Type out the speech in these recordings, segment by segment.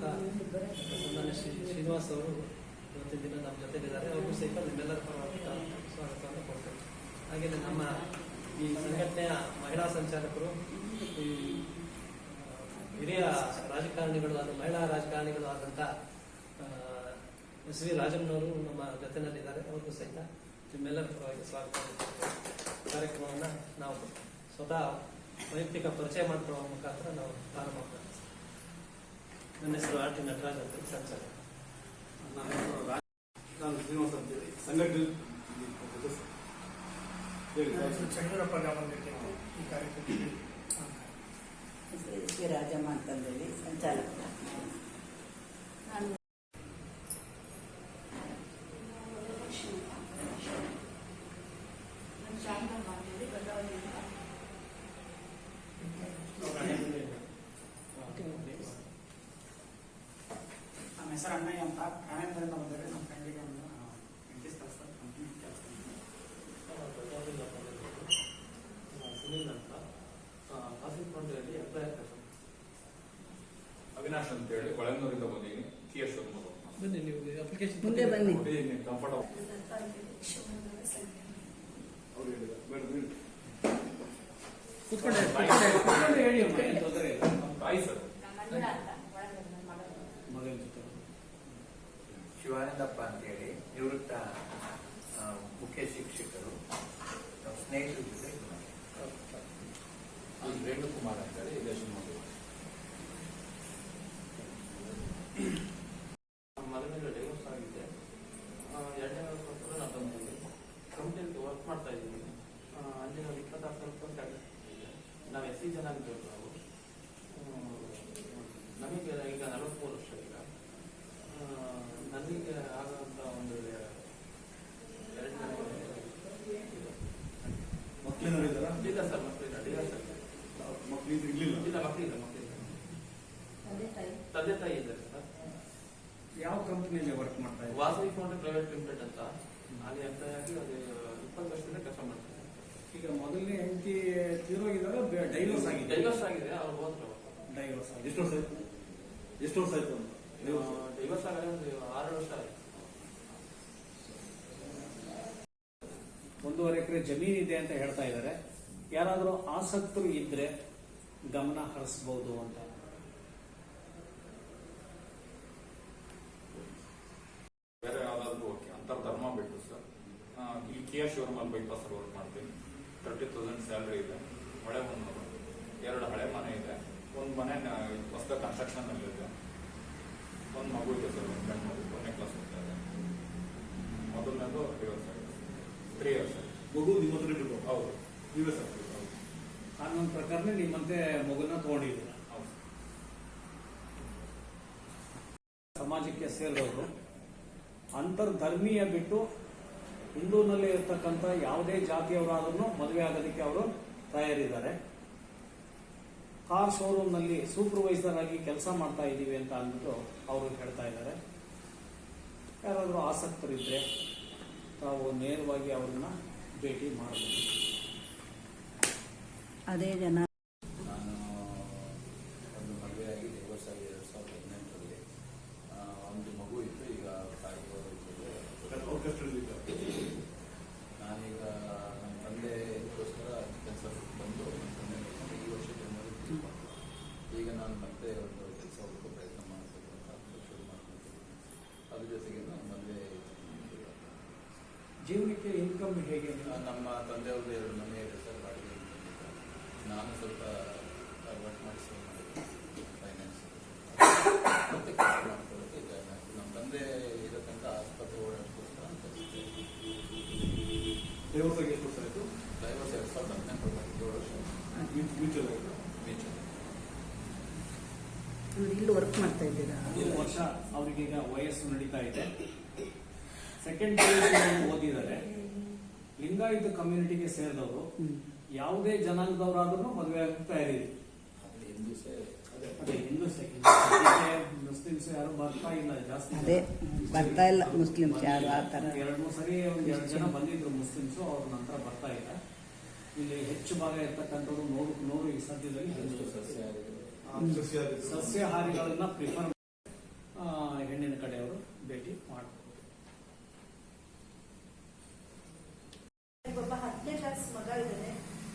ಅಂತ ನಮ್ಮನೆ ಶ್ರೀ ಶ್ರೀನಿವಾಸ್ ಅವರು ಇವತ್ತಿನ ದಿನ ನಮ್ಮ ಜೊತೆಲಿದ್ದಾರೆ. ಅವರು ಸಹಿತ ನಿಮ್ಮೆಲ್ಲರ ಪರವಾಗಿ ನಾನು ಸ್ವಾಗತವನ್ನು ಕೊಡ್ತೇವೆ ಹಾಗೆಯೇ ನಮ್ಮ ಈ ಸಂಘಟನೆಯ ಮಹಿಳಾ ಸಂಚಾಲಕರು, ಈ ಹಿರಿಯ ರಾಜಕಾರಣಿಗಳು ಆದ, ಮಹಿಳಾ ರಾಜಕಾರಣಿಗಳು ಆದಂಥ ಎಸ್ ವಿ ರಾಜಮ್ಮನವರು ನಮ್ಮ ಜೊತೆನಲ್ಲಿದ್ದಾರೆ. ಅವ್ರಿಗೂ ಸಹಿತ ನಿಮ್ಮೆಲ್ಲರ ಪರವಾಗಿ ಸ್ವಾಗತ ಕಾರ್ಯಕ್ರಮವನ್ನು ನಾವು ಸ್ವತಃ ವೈಯಕ್ತಿಕ ಪರಿಚಯ ಮಾಡಿಕೊಳ್ಳುವ ಮುಖಾಂತರ ನಾವು ಪ್ರಾರಂಭ ಮಾಡ್ತೀವಿ. ನನ್ನ ಹೆಸರು ಆರ್ ಟಿ ನಟರಾಜ್ ಅಂತ ಹೆಸರು ರಾಜ್ ನಾನು ಶ್ರೀನಿವಾಸ್ ಅಂತೇಳಿ ಸಂಘಟನೆ ಚಂದ್ರಪ್ಪ ಗಮನಕ್ಕೆ ಈ ಕಾರ್ಯಕ್ರಮದಲ್ಲಿ ರಾಜಮ್ಮ ಅಂತಂದೇಳಿ ಸಂಚಾಲಕ ನಾನು ನಮ್ಮ ಹೆಸರು ಅಣ್ಣಯ್ಯ ಅಂತ ಕಾಣೆಂದರಿಂದ ಬಂದರೆ ನಮ್ಮ ಫ್ರೆಂಡಿಗೆ ಒಂದು ಇಂಗ್ಲೀಷ್ ಕಲಿಸ್ತಾರೆ ಕಂಪ್ನಿ ಕೆಲಸ ಸುನೀಲ್ ಅಂತ ಹಾಸಿಕೊಂಡಲ್ಲಿ ಎಂಪ್ಲಾಯರ್ ಅವಿನಾಶ್ ಅಂತ ಹೇಳಿ ಕೊಳೆನೂರಿಂದ ಬಂದಿದ್ದೀನಿ ಟಿ ಎಸ್ ಶಿವಮೊಗ್ಗ ಬನ್ನಿ ನೀವು ಅಪ್ಲಿಕೇಶನ್ ಮುಂದೆ ಬನ್ನಿ ಕಂಫರ್ಟಬಲ್ ಅವ್ರು ಹೇಳಿದ್ರು ಮೇಡಮ್ ಹೇಳಿ ಕೂತ್ಕೊಂಡೆ ಕೂತ್ಕೊಂಡೆ ಹೇಳಿ ಅಮ್ಮ ಏನ್ ತೊಂದರೆ ಇಲ್ಲ ತಾಯಿ ಸರ್ ಮಗನ ಜೊತೆ ಶಿವಾನಂದಪ್ಪ ಅಂತೇಳಿ ನಿವೃತ್ತ ಆ, ಮುಖ್ಯ ಶಿಕ್ಷಕರು ನಮ್ಮ ಸ್ನೇಹಿತರ ಜೊತೆ ಇದು ಮಾಡಿದ್ರು. ನಾನು ವೇಣುಕುಮಾರ್ ಅಂತ ಹೇಳಿ ಇದೇ ಶಿವಮೊಗ್ಗ ಮದುವೆಗೆ ಡೈವರ್ಸ್ ಆಗಿದೆ ಆ, ಎರಡನೇ ವರ್ಷ ನಾನು ಬಂದಿದ್ದೀನಿ ಕಂಪ್ನಿಯಲ್ಲಿ ವರ್ಕ್ ಮಾಡ್ತಾ ಇದ್ದೀನಿ ಆ, ಅಲ್ಲಿ ನಾವು ಇಪ್ಪತ್ತಾರು ಸಾವಿರ ರೂಪಾಯಿ ಸ್ಯಾಲರಿ ಇದೆ ನಾವು ಎಸ್ ಸಿ ಜನ ಇದ್ದೇವೆ ನಾವು ಹ್ಮ್, ನಮಗೆ ಈಗ ನಲವತ್ಮೂರು ವರ್ಷ ಈಗ ಆ, ನನಗೆ ಆಗುವಂಥ ಒಂದು ಎರಡನೇ ಮಕ್ಕಳೇನಾರು ಇದ್ದಾರಾ ಇಲ್ಲ ಸರ್ ಮಕ್ಕಳಿಲ್ಲ ಇಲ್ಲ ಸರ್ ಮಕ್ಕಳು ಇರ್ಲಿಲ್ಲ ಇಲ್ಲ ಮಕ್ಕಳಿಲ್ಲ ಮಕ್ಕಳಿಲ್ಲ ತಂದೆ ತಾಯಿ ಇದ್ದಾರೆ ಸರ್ ಯಾವ ಕಂಪ್ನಿಯಲ್ಲಿ ವರ್ಕ್ ಮಾಡ್ತಾ ಇದ್ದಾರೆ ವಾಸವಿ ಫೌಂಡೇಶನ್ ಪ್ರೈವೇಟ್ ಲಿಮಿಟೆಡ್ ಅಂತ ಅಲ್ಲಿ ಎಂಪ್ಲಾಯ್ ಆಗಿ ಅದು ಇಪ್ಪತ್ತು ವರ್ಷದಿಂದ ಕೆಲಸ ಮಾಡ್ತಾರೆ ಈಗ ಮೊದಲನೇ ಹೆಂಡತಿ ತೀರೋಗಿದ್ದಾರೆ ಡೈವರ್ಸ್ ಆಗಿದೆ ಡೈವರ್ಸ್ ಆಗಿದೆ ಅವ್ರು ಹೋದ್ರು ಡೈವರ್ಸ್ ಆಗಿದೆ ಎಷ್ಟು ವರ್ಷ ಆಯ್ತು ಎಷ್ಟು ವರ್ಷ ಆಯ್ತು ಅಂತ ದೇವ್ರು ಡೈವರ್ಸ್ ಆಗದೆ ಒಂದು ಆರು ವರ್ಷ ಆಯ್ತು ಒಂದೂವರೆ ಎಕರೆ ಜಮೀನಿದೆ ಅಂತ ಹೇಳ್ತಾ ಇದ್ದಾರೆ. ಯಾರಾದರೂ ಆಸಕ್ತರು ಇದ್ರೆ ಗಮನ ಹರಿಸಬಹುದು ಅಂತ ಬೇರೆ ಯಾವ್ದಾದ್ರು ಓಕೆ ಅಂತರ್ಧರ್ಮ ಬಿಟ್ಟು ಸರ್ ಆ, ಇಲ್ಲಿ ಕೆ ಎಸ್ ಶಿವರ್ಮಲ್ ಬೈಪಾಸ್ ವರ್ಕ್ ಮಾಡ್ತೀನಿ ತರ್ಟಿ ತೌಸಂಡ್ ಸ್ಯಾಲ್ರಿ ಇದೆ ಮಳೆ ಒಂದು ಎರಡು ಹಳೆ ಮನೆ ಇದೆ ಒಂದು ಮನೆ ಹೊಸ ಕನ್ಸ್ಟ್ರಕ್ಷನ್ ಅಲ್ಲಿ ಇದೆ ಒಂದು ಮಗು ಇದೆ ಸರ್ ಒಂದು ಗಂಡು ಮಗು ಒಂದನೇ ಕ್ಲಾಸ್ ಹೋಗ್ತಾ ಇದೆ ಮೊದಲನೇದು ಡಿವರ್ಸ್ ಆಗಿದೆ ತ್ರೀ ಇಯರ್ಸ್ ಮಗು ನಿಮ್ಮ ಹತ್ರ ಇಟ್ಕೊಂಡು ಕಾನೂನು ಪ್ರಕಾರ ನಿಮ್ಮಂತೆ ಮಗುನ ತಗೊಂಡಿದ್ದೀರ ಸಮಾಜಕ್ಕೆ ಸೇರಿದವರು. ಅಂತರ್ಧರ್ಮೀಯ ಬಿಟ್ಟು ಹಿಂದೂನಲ್ಲಿ ಇರ್ತಕ್ಕಂಥ ಯಾವುದೇ ಜಾತಿಯವರಾದ್ರೂ ಮದುವೆ ಆಗೋದಕ್ಕೆ ಅವರು ತಯಾರಿದ್ದಾರೆ. ಕಾರ್ ಶೋರೂಮ್ನಲ್ಲಿ ಸೂಪರ್ವೈಸರ್ ಆಗಿ ಕೆಲಸ ಮಾಡ್ತಾ ಇದ್ದೀವಿ ಅಂತ ಅಂದ್ಬಿಟ್ಟು ಅವರು ಹೇಳ್ತಾ ಇದ್ದಾರೆ. ಯಾರಾದರೂ ಆಸಕ್ತರಿದ್ದರೆ ತಾವು ನೇರವಾಗಿ ಅವ್ರನ್ನ ಭೇಟಿ ಮಾಡಬಹುದು ಅದೇ ಜನ ನಾನು ಒಂದು ಮದುವೆಯಾಗಿ ಡಿವೋರ್ಸ್ ಆಗಿ ಎರಡು ಸಾವಿರದ ಹದಿನೆಂಟರಲ್ಲಿ ಆ, ಒಂದು ಮಗು ಇತ್ತು ಈಗ ತಾಯಿಯವರು ಜೊತೆ ಅವ್ರ ಕಷ್ಟದಲ್ಲಿದ್ದಾರೆ ನಾನೀಗ ನಮ್ಮ ತಂದೆ ಇದಕ್ಕೋಸ್ಕರ ಕೆಲಸ ಬಂದು ನಮ್ಮ ತಂದೆ ನೋಡ್ಕೊಂಡು ಈ ವರ್ಷ ಜನವರಿ ತೀರ್ಕೊಂಡ್ರು. ಈಗ ನಾನು ಮತ್ತೆ ಒಂದು ಕೆಲಸ ಹುಡುಕೋ ಪ್ರಯತ್ನ ಮಾಡಬೇಕು ಅಂತ ಶುರು ಮಾಡ್ಕೊಳ್ತೀನಿ ಅದ್ರ ಜೊತೆಗೆ ನಾನು ಮದುವೆ ಜೀವನಕ್ಕೆ ಇನ್ಕಮ್ ಹೇಗೆ ಆ, ನಮ್ಮ ತಂದೆಯವ್ರದ್ದು ಎರಡು ಮನೆ ಇದೆ ಸರ್ ಬಾಡಿಗೆ ಇಟ್ಟಿದ್ದಾರೆ. ನಾನು ಸ್ವಲ್ಪ ವರ್ಕ್ ಮಾಡಿಸಿ ಫೈನಾನ್ಸ್ ಮತ್ತೆ ಕೆಲಸ ಮಾಡ್ಕೊಳ್ಳೋಕೆ ಈಗ ನಮ್ಮ ತಂದೆ ಇರೋ ತನಕ ಆಸ್ಪತ್ರೆ ಓಡಾಡೋಕ್ಕೋಸ್ಕರ ಅಂತ ದೇವಸ್ಥಾನ ಎಷ್ಟು ವರ್ಷ ಆಯ್ತು ಡೈವರ್ಸ್ ಎರಡು ಸಾವಿರದ ಹದಿನೆಂಟು ಏಳು ವರ್ಷ ಮ್ಯೂಚುವಲ್ ಆಯ್ತು ಮ್ಯೂಚುವಲ್ ಇಲ್ಲಿ ವರ್ಕ್ ಮಾಡ್ತಾ ಇದ್ದೀರಾ? ಮೂರು ವರ್ಷ ಅವರಿಗೀಗ ವಯಸ್ಸು ನಡೀತಾ ಇದೆ. ಸೆಕೆಂಡ್ ಓದಿದ್ದಾರೆ. ಲಿಂಗಾಯತ ಕಮ್ಯುನಿಟಿಗೆ ಸೇರಿದವರು. ಯಾವುದೇ ಜನಾಂಗದವರಾದ್ರೂ ಮದುವೆ ಆಗ್ತಾ ತಯಾರಿದೆ ಆದರೆ ಹಿಂದೂ ಸೇ ಅದೇ ಹಿಂದೂ ಮುಸ್ಲಿಮ್ಸ್ ಯಾರು ಬರ್ತಾ ಇಲ್ಲ ಜಾಸ್ತಿ ಬರ್ತಾ ಇಲ್ಲ ಮುಸ್ಲಿಮ್ಸ್ ಯಾರು ಆ ಥರ. ಎರಡು ಮೂರು ಸರಿ ಒಂದು ಎರಡು ಜನ ಬಂದಿದ್ರು ಮುಸ್ಲಿಮ್ಸ್ ಅವ್ರ ನಂತರ ಬರ್ತಾ ಇಲ್ಲ. ಇಲ್ಲಿ ಹೆಚ್ಚು ಭಾಗ ಇರ್ತಕ್ಕಂಥವ್ರು ನೂರು ನೂರು ಈ ಸದ್ಯದಲ್ಲಿ ಸಸ್ಯಾಹಾರಿ ಸಸ್ಯಾಹಾರಿಗಳನ್ನ ಪ್ರಿಫರ್ ಆ, ಹೆಣ್ಣಿನ ಕಡೆಯವರು ಭೇಟಿ ಮಾಡ್ಬೋದು. ಒಬ್ಬ ಹತ್ತನೇ ಕ್ಲಾಸ್ ಮಗ ಇದ್ದಾನೆ.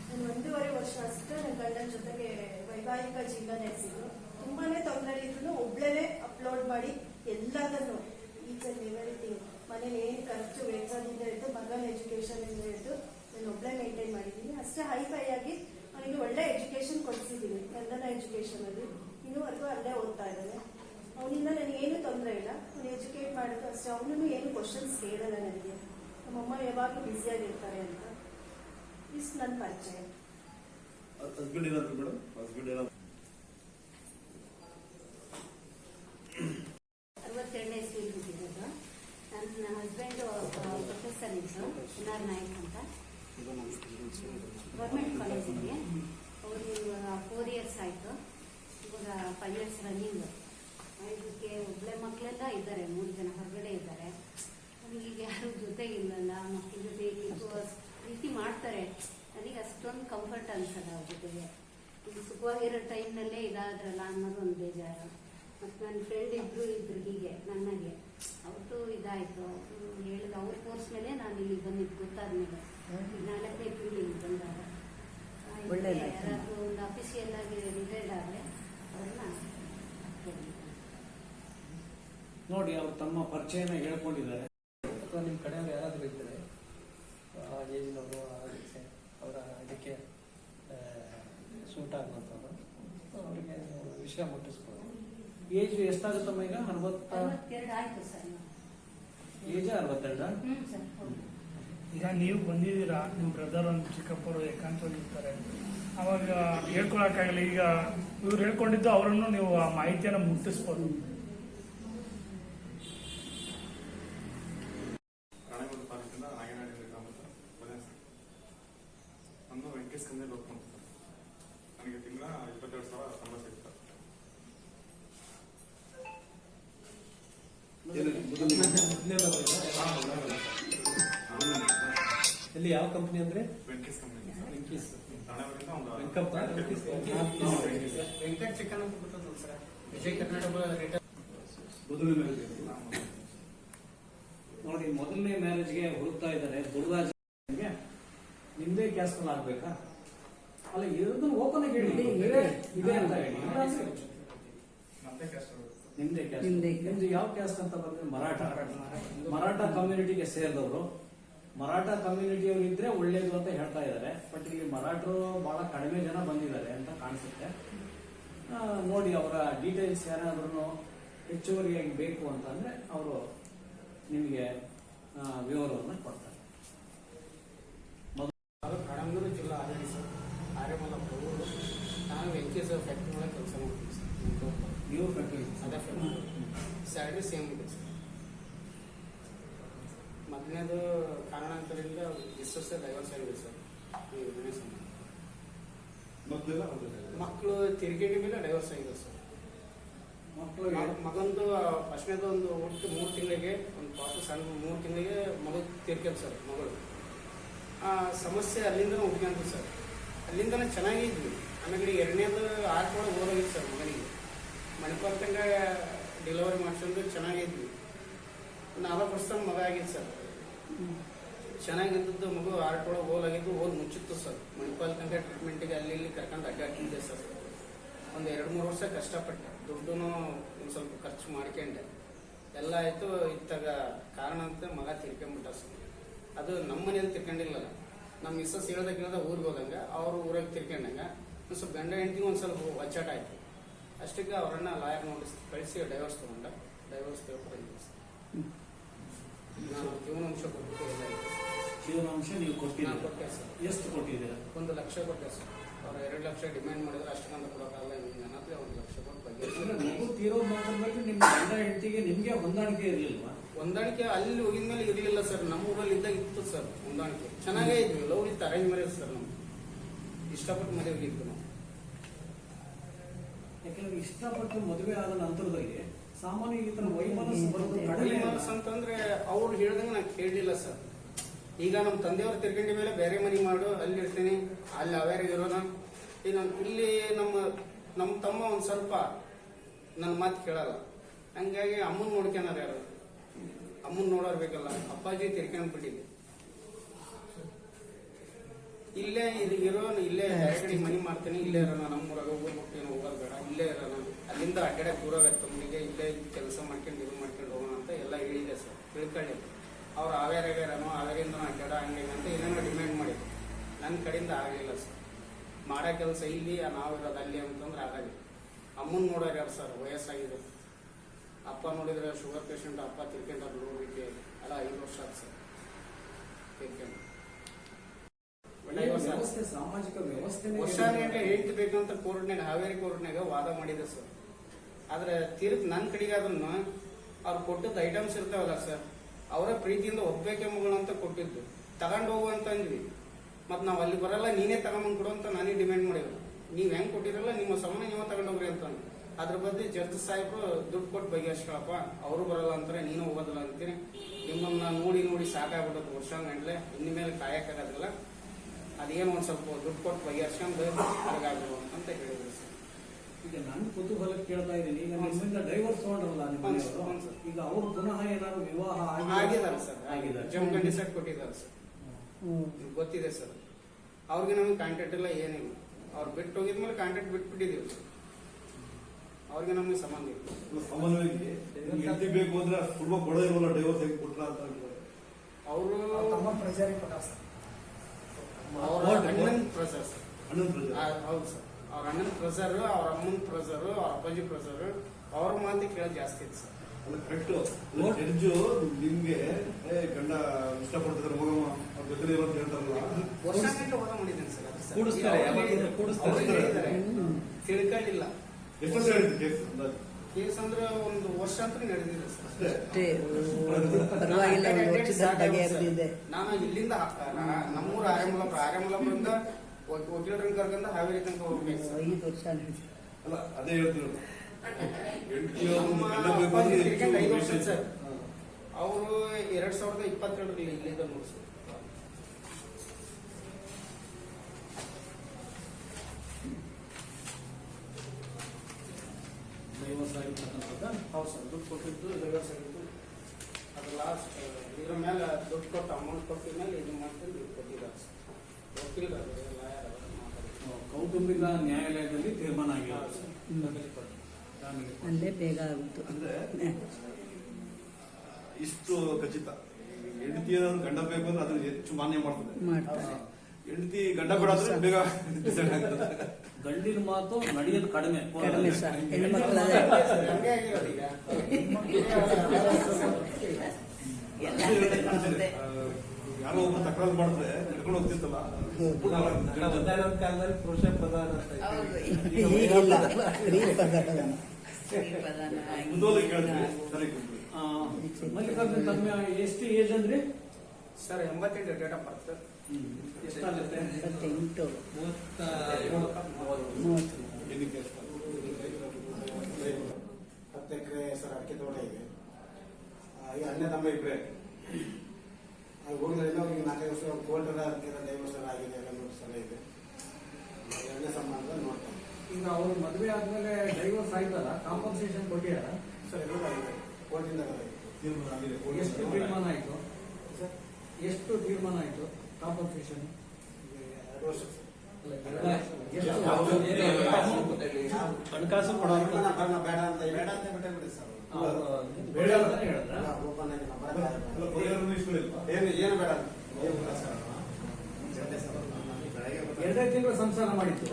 ನಾನು ಒಂದೂವರೆ ವರ್ಷ ಅಷ್ಟೇ ನನ್ನ ಗಂಡನ ಜೊತೆಗೆ ವೈವಾಹಿಕ ಜೀವನ ನಡೆಸಿದ್ರು ತುಂಬಾನೇ ತೊಂದರೆ ಇದ್ರು ಒಬ್ಳೇ ಅಪ್ಲೋಡ್ ಮಾಡಿ ಎಲ್ಲದನ್ನು ಈಚ್ ಅಂಡ್ ಎವ್ರಿಥಿಂಗ್ ಮನೇಲಿ ಏನು ಖರ್ಚು ವೆಚ್ಚದಿಂದ ಹಿಡಿದು ಮಗನ ಎಜುಕೇಶನ್ ಇಂದ ಹಿಡಿದು ನಾನು ಒಬ್ಳೆ ಮೇಂಟೈನ್ ಮಾಡಿದ್ದೀನಿ. ಅಷ್ಟೇ ಹೈ ಫೈ ಆಗಿ ಅವನಿಗೆ ಒಳ್ಳೆ ಎಜುಕೇಶನ್ ಕೊಡಿಸಿದ್ದೀನಿ. ಗಂಡನ ಎಜುಕೇಶನ್ ಅಲ್ಲಿ. ಇನ್ನೂವರೆಗೂ ಅಲ್ಲೇ ಓದ್ತಾ ಇದ್ದಾನೆ. ಅವನಿಂದ ನನಗೇನು ತೊಂದರೆ ಇಲ್ಲ. ಅವ್ನು ಎಜುಕೇಟ್ ಮಾಡೋದು ಅಷ್ಟೇ. ಅವನು ಏನು ಕ್ವಶನ್ಸ್ ಕೇಳಲ್ಲ ನನಗೆ. ನಮ್ಮಮ್ಮ ಯಾವಾಗಲೂ ಬ್ಯುಸಿಯಾಗಿರ್ತಾರೆ ಅಂತ. ಇಷ್ಟು ನನ್ನ ಪರಿಚಯ. ಹಸ್ಬೆಂಡ್ ಏನಾದ್ರು ಮೇಡಮ್? ಹಸ್ಬೆಂಡ್ ಏನಂತ ಅರವತ್ತೆರಡನೇ ಇಸ್ವಿಲಿ ಹುಟ್ಟಿರೋದು ನನ್ನ ಹಸ್ಬೆಂಡ್ ಪ್ರೊಫೆಸರ್ ಇದ್ರು ಕುಮಾರ್ ನಾಯಕ್ ಅಂತ. ಗೌರ್ಮೆಂಟ್ ಕಾಲೇಜಿಗೆ ಅವರು ಫೋರ್ ಇಯರ್ಸ್ ಆಯಿತು. ಇವಾಗ ಫೈವ್ ಇಯರ್ಸ್ ರನ್ನಿಂಗ್ ಇದಕ್ಕೆ ಒಬ್ಬಳೆ ಮಕ್ಕಳೆಲ್ಲ ಇದ್ದಾರೆ, ಮೂರು ಜನ ಹೊರಗಡೆ ಇದ್ದಾರೆ. ಅವ್ರಿಗೆ ಯಾರು ಜೊತೆ ಇಲ್ಲಲ್ಲ ಮಕ್ಕಳ ಜೊತೆ ಪ್ರೀತಿ ಮಾಡ್ತಾರೆ. ನನಗೆ ಅಷ್ಟೊಂದು ಕಂಫರ್ಟ್ ಅನ್ಸಲ್ಲ ಅವ್ರ ಜೊತೆಗೆ. ಈಗ ಸುಖವಾಗಿರೋ ಟೈಮ್ನಲ್ಲೇ ಇದಾದ್ರಲ್ಲ ಅನ್ನೋದು ಒಂದು ಬೇಜಾರು. ಮತ್ತು ನನ್ನ ಫ್ರೆಂಡ್ ಇಬ್ರು ಇದ್ರು ಹೀಗೆ ನನಗೆ ಅವ್ರದ್ದು ಇದಾಯಿತು ಹೇಳಿದ ಅವ್ರ ಕೋರ್ಸ್ ಮೇಲೆ ನಾನು ಇಲ್ಲಿ ಬಂದಿದ್ದು ಗೊತ್ತಾದ್ಮೇಲೆ. ನಾಲ್ಕನೇ ತಿಂಗಳು ಇಲ್ಲಿ ಬಂದಾಗ. ಒಂದು ಅಫಿಷಿಯಲ್ ಆಗಿ ರಿಟೈರ್ಡ್ ಆದರೆ ಅವ್ರನ್ನ ನೋಡಿ ಅವ್ರು ತಮ್ಮ ಪರಿಚಯನ ಹೇಳ್ಕೊಂಡಿದ್ದಾರೆ. ಅಥವಾ ನಿಮ್ಮ ಕಡೆಯವ್ರು ಯಾರಾದರೂ ಇದ್ದರೆ ಏಜಿನವರು ಅದಕ್ಕೆ ಅವರ ಇದಕ್ಕೆ ಆಗುವಂಥವ್ರು ಅವರಿಗೆ ವಿಷಯ ಮುಟ್ಟಿಸ್ಬೋದು. ಏಜ್ ಎಷ್ಟಾಗುತ್ತಮ್ಮ ಈಗ? ಅರವತ್ತ ಅರವತ್ತೆರಡು ಆಯ್ತು ಸರ್ ಏಜ್ ಅರವತ್ತೆರಡ? ಈಗ ನೀವು ಬಂದಿದ್ದೀರಾ? ನಿಮ್ಮ ಬ್ರದರ್ ಒಂದು ಚಿಕ್ಕಪ್ಪರು ಏಕಾಂತವಾಗಿ ಇರ್ತಾರೆ ಅವಾಗ ಹೇಳ್ಕೊಳಕ್ಕಾಗಲ್ಲ ಈಗ ಇವ್ರು ಹೇಳ್ಕೊಂಡಿದ್ದು ಅವರನ್ನು ನೀವು ಆ ಮಾಹಿತಿಯನ್ನು ಮುಟ್ಟಿಸ್ಬೋದು. ರಾಣೆಬೆನ್ನೂರು ತಾಲೂಕಿಂದ ನಾಗೇನಹಳ್ಳಿ ಗ್ರಾಮದ ಸರ್. ನಂದು ವೆಂಕಟೇಶ್ ಕಂದೆ ಹೋಗ್ಕೊಂಡು ನನಗೆ ತಿಂಗಳ ಇಪ್ಪತ್ತೆರಡು ಸಾವಿರ ಸಂಬಳ ಸಿಗುತ್ತೆ ಎಲ್ಲಿ ಯಾವ ಕಂಪನಿ ಅಂದ್ರೆ ವೆಂಕಟೇಶ್ ಕಂಪನಿ ಒಂದು ವೆಂಕಪ್ಪ ವೆಂಕಟ ಚಿಕನ್ ಅಂತ ಗೊತ್ತಲ್ಲ ಸರ್ ವಿಜಯ್ ಕರ್ನಾಟಕ ಮೇಲೆ ನೋಡಿ ಮೊದಲನೇ ಮ್ಯಾರೇಜ್ಗೆ ಹುಡುಕ್ತಾ ಇದ್ದಾರೆ ದುರ್ಗಾಜ್ ನಿಮ್ದೇ ಕ್ಯಾಸ್ಟಲ್ ಆಗ್ಬೇಕಾ ಅಲ್ಲ ಇದನ್ನು ಓಪನ್ ಆಗಿ ಹೇಳಿ ಇದೆ ಇದೆ ಅಂತ ಹೇಳಿ. ಕಷ್ಟ ನಿಮ್ದೇ ಕ್ಯಾಸ್ಟ್ ನಿಮ್ದೇ ನಿಮ್ದು ಯಾವ ಕ್ಯಾಸ್ಟ್ ಅಂತ ಬಂದ್ರೆ ಮರಾಠ. ಮರಾಠ ಕಮ್ಯುನಿಟಿಗೆ ಸೇರಿದವರು. ಮರಾಠ ಕಮ್ಯುನಿಟಿಯವರು ಇದ್ರೆ ಒಳ್ಳೇದು ಅಂತ ಹೇಳ್ತಾ ಇದ್ದಾರೆ. ಬಟ್ ಇಲ್ಲಿ ಮರಾಠರು ಬಹಳ ಕಡಿಮೆ ಜನ ಬಂದಿದ್ದಾರೆ ಅಂತ ಕಾಣಿಸುತ್ತೆ. ನೋಡಿ ಅವರ ಡೀಟೇಲ್ಸ್ ಯಾರಾದ್ರೂ ಹೆಚ್ಚುವರಿಯಾಗಿ ಬೇಕು ಅಂತಂದ್ರೆ ಅವರು ನಿಮಗೆ ವಿವರವನ್ನು ಕೊಡ್ತಾರೆ ತಾಲೂಕು ಹಣಮೂರು ಜಿಲ್ಲಾ ಆಲ್ರೆಡಿ ಸರ್ ಆರ್ಯಮಲ್ಲಪ್ಪ ಊರು ನಾನು ವೆಂಕಟೇಶ್ ಫ್ಯಾಕ್ಟ್ರಿ ಒಳಗೆ ಕೆಲಸ ಮಾಡ್ತೀನಿ ಸರ್ ನೀವು ಫ್ಯಾಕ್ಟರಿ ಅದೇ ಫ್ಯಾಕ್ಟ್ರಿ ಸೇಮ್ ಇದೆ. ಸರ್ ಮೊದಲನೇದು ಕಾರಣಾಂತರದಿಂದ ಡಿಸ್ಟರ್ಸ್ ಡೈವರ್ಸ್ ಆಗಿದೆ ಸರ್? ಈ ಮೊದಲೆಲ್ಲ ಮಕ್ಕಳು ತಿರುಗೇಡಿ ಮೇಲೆ ಡೈವರ್ಸ್ ಆಗಿದೆ ಸರ್. ಮಕ್ಕಳು ಮಗಂದು ಫಸ್ಟ್ನೇದು ಒಂದು ಒಟ್ಟು ಮೂರು ತಿಂಗಳಿಗೆ ಒಂದು ಪಾಪ ಸಣ್ಣ ಮೂರು ತಿಂಗಳಿಗೆ ಮಗು ತಿರ್ಕೆ ಸರ್ ಮಗಳು. ಆ ಸಮಸ್ಯೆ ಅಲ್ಲಿಂದ ಹುಡ್ಕೊಂತು ಸರ್. ಅಲ್ಲಿಂದನೇ ಚೆನ್ನಾಗೇ ಇದ್ವಿ ಆಮೇಲೆ ಎರಡನೇದು ಆರು ಕೂಡ ಓದೋಗಿತ್ತು ಸರ್ ಮಗನಿಗೆ. ಮಣಿಪಾಲ್ ತನಕ ಡೆಲಿವರಿ ಮಾಡಿಸ್ಕೊಂಡು ಚೆನ್ನಾಗಿದ್ವಿ. ನಾಲ್ಕು ವರ್ಷ ಮಗ ಆಗಿತ್ತು ಸರ್. ಚೆನ್ನಾಗಿದ್ದದ್ದು ಮಗು ಆರ್ಟ್ ಒಳಗೆ ಹೋಲಾಗಿದ್ದು ಓದ್ ಮುಚ್ಚಿತ್ತು ಸರ್. ಮಣಿಪಾಲ್ ತನಕ ಟ್ರೀಟ್ಮೆಂಟಿಗೆ ಅಲ್ಲಿ ಇಲ್ಲಿ ಕರ್ಕೊಂಡು ಅಡ್ಡಾಡ್ತಿದ್ದೆ ಸರ್. ಒಂದು ಎರಡು ಮೂರು ವರ್ಷ ಕಷ್ಟಪಟ್ಟೆ. ದುಡ್ಡು ಒಂದು ಸ್ವಲ್ಪ ಖರ್ಚು ಮಾಡ್ಕೊಂಡೆ. ಎಲ್ಲ ಆಯಿತು, ಇತ್ತಾಗ ಕಾರಣ ಅಂತ ಮಗ ತಿರ್ಕೊಂಬಿಟ್ಟ ಸರ್. ಅದು ನಮ್ಮ ಮನೇಲಿ ತಿರ್ಕೊಂಡಿಲ್ಲಲ್ಲ. ನಮ್ಮ ಮಿಸ್ಸಸ್ ಹೇಳ್ದಾಗ ಕೇಳ್ದ ಊರಿಗೆ ಹೋದಂಗೆ, ಅವರು ಊರಾಗ ತಿರ್ಕೊಂಡಂಗ, ಒಂದು ಸ್ವಲ್ಪ ಗಂಡ ಹೆಂಡತಿಗೆ ಒಂದು ಸ್ವಲ್ಪ ಒಚ್ಚಾಟ ಆಯ್ತು. ಅಷ್ಟಕ್ಕೆ ಅವರನ್ನ ಲಾಯರ್ ನೋಟಿಸ್ ಕಳಿಸಿ ಡೈವರ್ಸ್ ತಗೊಂಡ. ಡೈವರ್ಸ್ ಸರ್ ನಾನು ಜೀವನಾಂಶ ಜೀವನಾಂಶ ನೀವು ನಾನು ಕೊಟ್ಟಿದ್ದೀರಾ? ಕೊಟ್ಟೆ ಸರ್. ಎಷ್ಟು ಕೊಟ್ಟಿದ್ದೀರಾ? ಒಂದು ಲಕ್ಷ ಕೊಟ್ಟೆ ಸರ್. ಅವ್ರು ಎರಡು ಲಕ್ಷ ಡಿಮ್ಯಾಂಡ್ ಮಾಡಿದ್ರೆ ಅಷ್ಟಕ್ಕಂತ ಕೊಡೋಕ್ಕಾಗಲ್ಲ ನಾನು ಅನ್ನೋದ್ರೆ ಒಂದು ಲಕ್ಷ ಕೊಟ್ಟು ಬಗ್ಗೆ ಮಗು ತೀರೋ ಮಾತ್ರದಲ್ಲಿ ನಿಮ್ಮ ಗಂಡ ಹೆಂಡತಿಗೆ ನಿಮಗೆ ಹೊಂದಾಣಿಕೆ ಇರಲಿಲ್ವಾ? ಹೊಂದಾಣಿಕೆ ಅಲ್ಲಿ ಹೋಗಿದ ಮೇಲೆ ಇರಲಿಲ್ಲ ಸರ್. ನಮ್ಮ ಊರಲ್ಲಿ ಇದ್ದಾಗ ಇತ್ತು ಸರ್ ಹೊಂದಾಣಿಕೆ. ಚೆನ್ನಾಗೇ ಇದ್ವಿ. ಲವ್ ಇತ್ತು ಅರೇಂಜ್ ಮ್ಯಾರೇಜ್ ಸರ್ ನಮ್ಗೆ ಇಷ್ಟಪಟ್ಟು ಮದುವೆ ಹೋಗಿದ್ವಿ ನಾವು. ಯಾಕಂದ್ರೆ ಇಷ್ಟಪಟ್ಟು ಮದುವೆ ಆದ ನಂತರದಲ್ಲಿ ಸಾಮಾನ್ಯ ಈ ತರ ವೈಮನಸ್ಸು ಬರೋದು ಕಡಿಮೆ. ಮನಸ್ಸು ಅಂತಂದ್ರೆ ಅವ್ರು ಹೇಳ್ದಂಗೆ ನಾನು ಕೇಳಲಿಲ್ಲ ಸರ್. ಈಗ ನಮ್ಮ ತಂದೆಯವ್ರು ತಿರ್ಗಂಡಿ ಮೇಲೆ ಬೇರೆ ಮನೆ ಮಾಡು, ಅಲ್ಲಿ ಇರ್ತೀನಿ, ಅಲ್ಲಿ ಅವೇರಿ ಇರೋಣ ಈಗ ಇಲ್ಲಿ ನಮ್ಮ ನಮ್ಮ ತಮ್ಮ ಒಂದು ಸ್ವಲ್ಪ ನನ್ನ ಮಾತು ಕೇಳಲ್ಲ. ಹಂಗಾಗಿ ಅಮ್ಮನ ನೋಡ್ಕೊನಾರ ಯಾರು? ಅಮ್ಮನ ನೋಡೋರ್ ಬೇಕಲ್ಲ. ಅಪ್ಪಾಜಿ ತಿರ್ಕೊಂಡ್ ಬಿಟ್ಟಿದೆ ಇಲ್ಲೇ ಇದು ಇಲ್ಲೇ ಕಡೆ ಮನಿ ಮಾಡ್ತೀನಿ, ಇಲ್ಲೇ ಇರೋಣ ನಮ್ಮೂರಾಗ ಊರ್ ಬಿಟ್ಟು ಹೋಗೋದು ಬೇಡ, ಇಲ್ಲೇ ಇರೋಣ. ಅಲ್ಲಿಂದ ಅಡ್ಡಾಡೆ ದೂರ ಆಗತ್ತೆ ನಮಗೆ ಇಲ್ಲೇ ಕೆಲಸ ಮಾಡ್ಕೊಂಡು, ಇದು ಮಾಡ್ಕೊಂಡು ಹೋಗೋಣ ಅಂತ ಎಲ್ಲ ಹೇಳಿದೆ ಸರ್ ತಿಳ್ಕೊಳ್ಳಿ ಅವ್ರು ಹಾವೇರಾಗ ಇರೋನು ಹಾವೇರಿಂದ ಅಡ್ಡಾಡ ಹಂಗೆ ಅಂತ ಏನೇನೋ ಡಿಮ್ಯಾಂಡ್ ಮಾಡಿದ್ರು. ನನ್ನ ಕಡೆಯಿಂದ ಆಗಲಿಲ್ಲ ಸರ್. ಮಾಡೋ ಕೆಲಸ ಇಲ್ಲಿ ನಾವು ಇರೋದು ಅಲ್ಲಿ ಅಂತಂದ್ರೆ ಆಗಲಿ ಅಮ್ಮನ ನೋಡೋರು ಯಾರು ಸರ್? ವಯಸ್ಸಾಗಿದೆ ಅಪ್ಪ ನೋಡಿದ್ರೆ ಶುಗರ್ ಪೇಷಂಟ್, ಅಪ್ಪ ತಿರ್ಕೊಂಡಾರ ನೋಡ್ಲಿಕ್ಕೆ ಅಲ್ಲ, ಐದು ವರ್ಷ ಆಯ್ತು ಸರ್. ಒಳ್ಳೆ ವ್ಯವಸ್ಥೆ. ಸಾಮಾಜಿಕ ವ್ಯವಸ್ಥೆ ಬೇಕಂತ ಕೋರ್ಟ್ನಾಗ ಹಾವೇರಿ ಕೋರ್ಟ್ನಾಗ ವಾದ ಮಾಡಿದೆ ಸರ್. ಆದ್ರೆ ತೀರ್ಪ್ ನನ್ನ ಕಡೆಗೆ ಅದನ್ನ ಅವ್ರು ಕೊಟ್ಟದ್ದು ಐಟಮ್ಸ್ ಇರ್ತಾವಲ್ಲ ಸರ್ ಅವರ ಪ್ರೀತಿಯಿಂದ ಒಬ್ಬೇಕೆ ಮಗಳು ಅಂತ ಕೊಟ್ಟಿದ್ದು. ತಗೊಂಡು ಹೋಗು ಅಂತ ಅಂದ್ವಿ. ಮತ್ ನಾವ್ ಅಲ್ಲಿ ಬರಲ್ಲ ನೀನೇ ತಗೊಂಬಂದ್ ಕೊಡು ಅಂತ ನಾನೇ ಡಿಮ್ಯಾಂಡ್ ಮಾಡಿದ್ರು. ನೀವ್ ಹೆಂಗ್ ಕೊಟ್ಟಿರಲ್ಲ ನಿಮ್ಮ ಸಂಬಂಧ ನೀವ ತಗೊಂಡೋಗ್ರಿ ಅಂತ ಅಂದ್ರು. ಅದ್ರ ಬದಲು ಜಡ್ಜ್ ಸಾಹೇಬ್ರು ದುಡ್ಡು ಕೊಟ್ಟು ಬಗೆಹರಿಸ್ಕೊಳಪ್ಪ ಅವರು ಬರಲ್ಲ ಅಂತಾರೆ ನೀನು ಹೋಗೋದಿಲ್ಲ ಅಂತೀನಿ. ನಿಮ್ಮನ್ನ ನೋಡಿ ನೋಡಿ ಸಾಕಾಗ್ಬಿಡೋದು ವರ್ಷ ಗಂಟ್ಲೆ ಇನ್ನ ಮೇಲೆ ಕಾಯಕ್ಕಾಗೋದಿಲ್ಲ ಅದೇನು ಒಂದು ಸ್ವಲ್ಪ ದುಡ್ಡು ಕೊಟ್ಟು ಬಗೆಹರಿಸ್ಕೊಂಡು ಹೊರಗಾಗ್ಬಿಡು ಅಂತ ಹೇಳಿದ್ರು ಸರ್. ಈಗ ನಾನು ಕುತೂಹಲ ಕೇಳ್ತಾ ಇದ್ದೀನಿ. ಈಗ ನಿಮ್ಮಿಂದ ಡೈವರ್ಸ್ ತಗೊಂಡ್ರಲ್ಲ ನಿಮ್ಮ. ಈಗ ಅವ್ರು ಪುನಃ ಏನಾದ್ರು ವಿವಾಹ ಆಗಿದ್ದಾರೆ ಸರ್ ಆಗಿದ್ದಾರೆ. ಜಮ್ ಕಂಡಿಸಕ್ ಕೊಟ್ಟಿದ್ದಾರೆ ಸರ್. ನಿಮ್ಗೆ ಗೊತ್ತಿದೆ ಸರ್. ಅವ್ರಿಗೆ ನಮ್ಗೆ ಕಾಂಟ್ಯಾಕ್ಟ್ ಎಲ್ಲ ಏನಿಲ್ಲ. ಅವ್ರು ಬಿಟ್ಟು ಹೋಗಿದ್ಮೇಲೆ ಕಾಂಟ್ಯಾಕ್ಟ್ ಬಿಟ್ಬಿಟ್ಟಿದೀವಿ ಸರ್. ಅವ್ರಿಗೆ ನಮಗೆ ಸಂಬಂಧ ಇಲ್ಲ. ಸಾಮಾನ್ಯವಾಗಿ ಹೆಂಡತಿ ಬೇಕು ಅಂದ್ರೆ ಕುಟುಂಬ ಕೊಡೋದಿರಲ್ಲ ಡೈವರ್ಸ್ ಹೇಗೆ ಕೊಟ್ರ ಅಂತ. ಅವರು ತಮ್ಮ ಪ್ರಚಾರಕ್ಕೆ ಕೊಟ್ಟ ಸರ್. ಅವ್ರ ಅಣ್ಣನ ಪ್ರೆಸರ್ ಸರ್ ಅಣ್ಣನ ಪ್ರಜೆ. ಹೌದು ಸರ್ ಅವ್ರ ಅಣ್ಣನ ಪ್ರೆಸರ್ ಅವ್ರ ಅಮ್ಮನ ಪ್ರೆಸರ್ ಅವ್ರ ಅಪ್ಪಾಜಿ ಪ್ರೆಸರ್ ಅವ್ರ ಮಾತಿ ಕೇಳೋದು ಜಾಸ್ತಿ ಇತ್ತು ಸರ್ ಅಲ್ಲ ಕರೆಕ್ಟ್ ಜಡ್ಜು ನಿಮ್ಗೆ ಏ ಗಂಡ ಇಷ್ಟಪಡ್ತಿದ್ರೆ ಹೋಗಮ್ಮ ಅವ್ರ ಜೊತೆ ಇರೋ ಅಂತ ಹೇಳ್ತಾರಲ್ಲ ವರ್ಷ ಗಂಟೆ ವಾದ ಸರ್ ಅದು ಸರ್. ಕೂಡಿಸ್ತಾರೆ, ಯಾವಾಗ್ಲೂ ಕೂಡಿಸ್ತಾರೆ. ಅವ್ರು ಹೇಳಿದ್ದಾರೆ. ತಿಳ್ಕೊಳ್ಳಿಲ್ಲ ಎಷ್ಟು ವರ್ಷ ಹೇಳಿದ್ದು ಕೇಸ್ ಅಂದಾಜು ಕೇಸ್ ಅಂದ್ರೆ ಒಂದು ವರ್ಷ ಅಂತ ನಡೆದಿದೆ ಅಷ್ಟೇ. ಪರವಾಗಿಲ್ಲ ಬಗೆಹರಿದಿದೆ ನಾನು ಇಲ್ಲಿಂದ ಹ- ನ- ನಮ್ಮೂರ ಆರ್ಯಮಲಪುರ ಆರ್ಯಮಲಪುರದಿಂದ ವಕೀಲರನ್ನ ಕರ್ಕೊಂಡು ಹಾವೇರಿ ತನಕ ಹೋಗ್ಬೇಕು ಐದು ವರ್ಷ. ಅಲ್ಲ ಅದೇ ಹೇಳ್ತೀನಿ. ಅವರು ಎರಡ್ ಸಾವಿರದ ಇಪ್ಪತ್ತೆರಡರಲ್ಲಿ ಇಲ್ಲಿಂದ ನೋಡಿ ಸರ್ ಡೈವರ್ಸ್ ಆಗಿರ್ತಕ್ಕಂಥದ್ದು ಹೌದು ಸರ್. ದುಡ್ಡು ಕೊಟ್ಟಿದ್ದು ರಿವರ್ಸ್ ಆಗಿತ್ತು ಅದು ಲಾಸ್ಟ್ ಇದ್ರ ಮೇಲೆ ದುಡ್ಡು ಕೊಟ್ಟು ಅಮೌಂಟ್ ಕೊಟ್ಟಿದ ಮೇಲೆ ಇದು ಮಾಡ್ಕೊಂಡು ಇದು ಕೊಟ್ಟಿದ್ದಾರೆ ಸರ್. ವಕೀಲರು ಲಾಯರ್ ಅವರು ಮಾತಾಡಿದ್ರು. ಕೌಟುಂಬಿಕ ನ್ಯಾಯಾಲಯದಲ್ಲಿ ತೀರ್ಮಾನ ಕೋರ್ಟ್. ಅಲ್ಲೇ ಬೇಗ ಆಗುತ್ತೆ. ಅಂದ್ರೆ ಇಷ್ಟು ಖಚಿತ. ಹೆಂಡತಿ ಏನಾದ್ರು ಗಂಡ ಬೇಕು ಅಂದ್ರೆ ಅದನ್ನ ಹೆಚ್ಚು ಮಾನ್ಯ ಮಾಡ್ತದೆ ಮಾಡ್ತಾರೆ. ಹೆಂಡತಿ ಗಂಡ ಬೇಗ ಡಿಸೈಡ್ ಆಗ್ತದೆ. ಗಂಡಿನ ಮಾತು ನಡೆಯೋದು ಕಡಿಮೆ. ಸರ್. ಯಾರೋ ಒಬ್ರು ತಕರಾರು ಮಾಡಿದ್ರೆ ನಡ್ಕೊಂಡು ಹೋಗ್ತಿತ್ತಲ್ಲ. ಕಾಲದಲ್ಲಿ ಪುರುಷ ಪ್ರಧಾನ ಮಲ್ಲಿಕಾರ್ಜುನ್ ತಮ್ಮ ಎಷ್ಟು ಏಜ್ ಅಂದ್ರೆ? ಸರ್ ಎಂಬತ್ತೆಂಟು ಡೇಟ್ ಆಫ್ ಬರ್ತ್ ಎಷ್ಟಾಗುತ್ತೆ? ಇಪ್ಪತ್ತೆಂಟು ಮೂವತ್ತ ಮೂವತ್ತು ಏನಕ್ಕೆ ಅಷ್ಟು? ಹತ್ತು ಎಕರೆ ಸರ್ ಅಡಿಕೆ ತೋಟ ಇದೆ ಆ, ಈಗ ಅಣ್ಣ ತಮ್ಮ ಇಬ್ಬರೇ ಊರಿನಲ್ಲಿ ಅವ್ರಿಗೆ ನಾಲ್ಕೈದು ವರ್ಷ ಕೋಲ್ಟರ ಐದು ವರ್ಷ ಆಗಿದೆ ಎಲ್ಲ ಮೂರು ಸಲ ಇದೆ ಎರಡನೇ ಸಂಬಂಧ ನೋಡ್ತಾ ಇದ್ದೀವಿ. ಈಗ ಅವರು ಮದುವೆ ಆದ್ಮೇಲೆ ಡೈವರ್ಸ್ ಆಯ್ತಲ್ಲ ಕಾಂಪನ್ಸೇಷನ್ ಕೊಟ್ಟಿಯಾರ ಸರ್ ಎಲ್ಲ ಆಗಿದೆ ಕೋರ್ಟಿಂದ ಆಗಿದೆ. ತೀರ್ಮಾನ ಆಗಿದೆ. ಎಷ್ಟು ತೀರ್ಮಾನ ಆಯ್ತು ಸರ್ ಎಷ್ಟು ತೀರ್ಮಾನ ಆಯ್ತು ಕಾಂಪನ್ಸೇಷನ್ ಈಗ ಎರಡು ವರ್ಷ ಸರ್ ಹಣಕಾಸು ಕೊಡೋದು ಬರೋಣ, ಬರೋಣ, ಬೇಡ ಅಂತ ಬೇಡ ಅಂತ ಬಿಟ್ಟೇ ಬಿಡಿ ಸರ್ ಬೇಡ ಅಂತ ಹೇಳಿದ್ರ ಓಪನ್ ಆಗಿ ನಾವು ಅಲ್ಲ, ಬರೋಕ್ಕಾಗಲ್ಲ. ಪರಿಹಾರನೂ ಇಸ್ಕೊಳ್ಳಿಲ್ವಾ? ಏನು ಏನು ಬೇಡ ಅಂತ. ಏನು ಬೇಡ ಸರ್ ಎರಡೇ ತಿಂಗಳು ಸಂಸಾರ ಮಾಡಿತ್ತು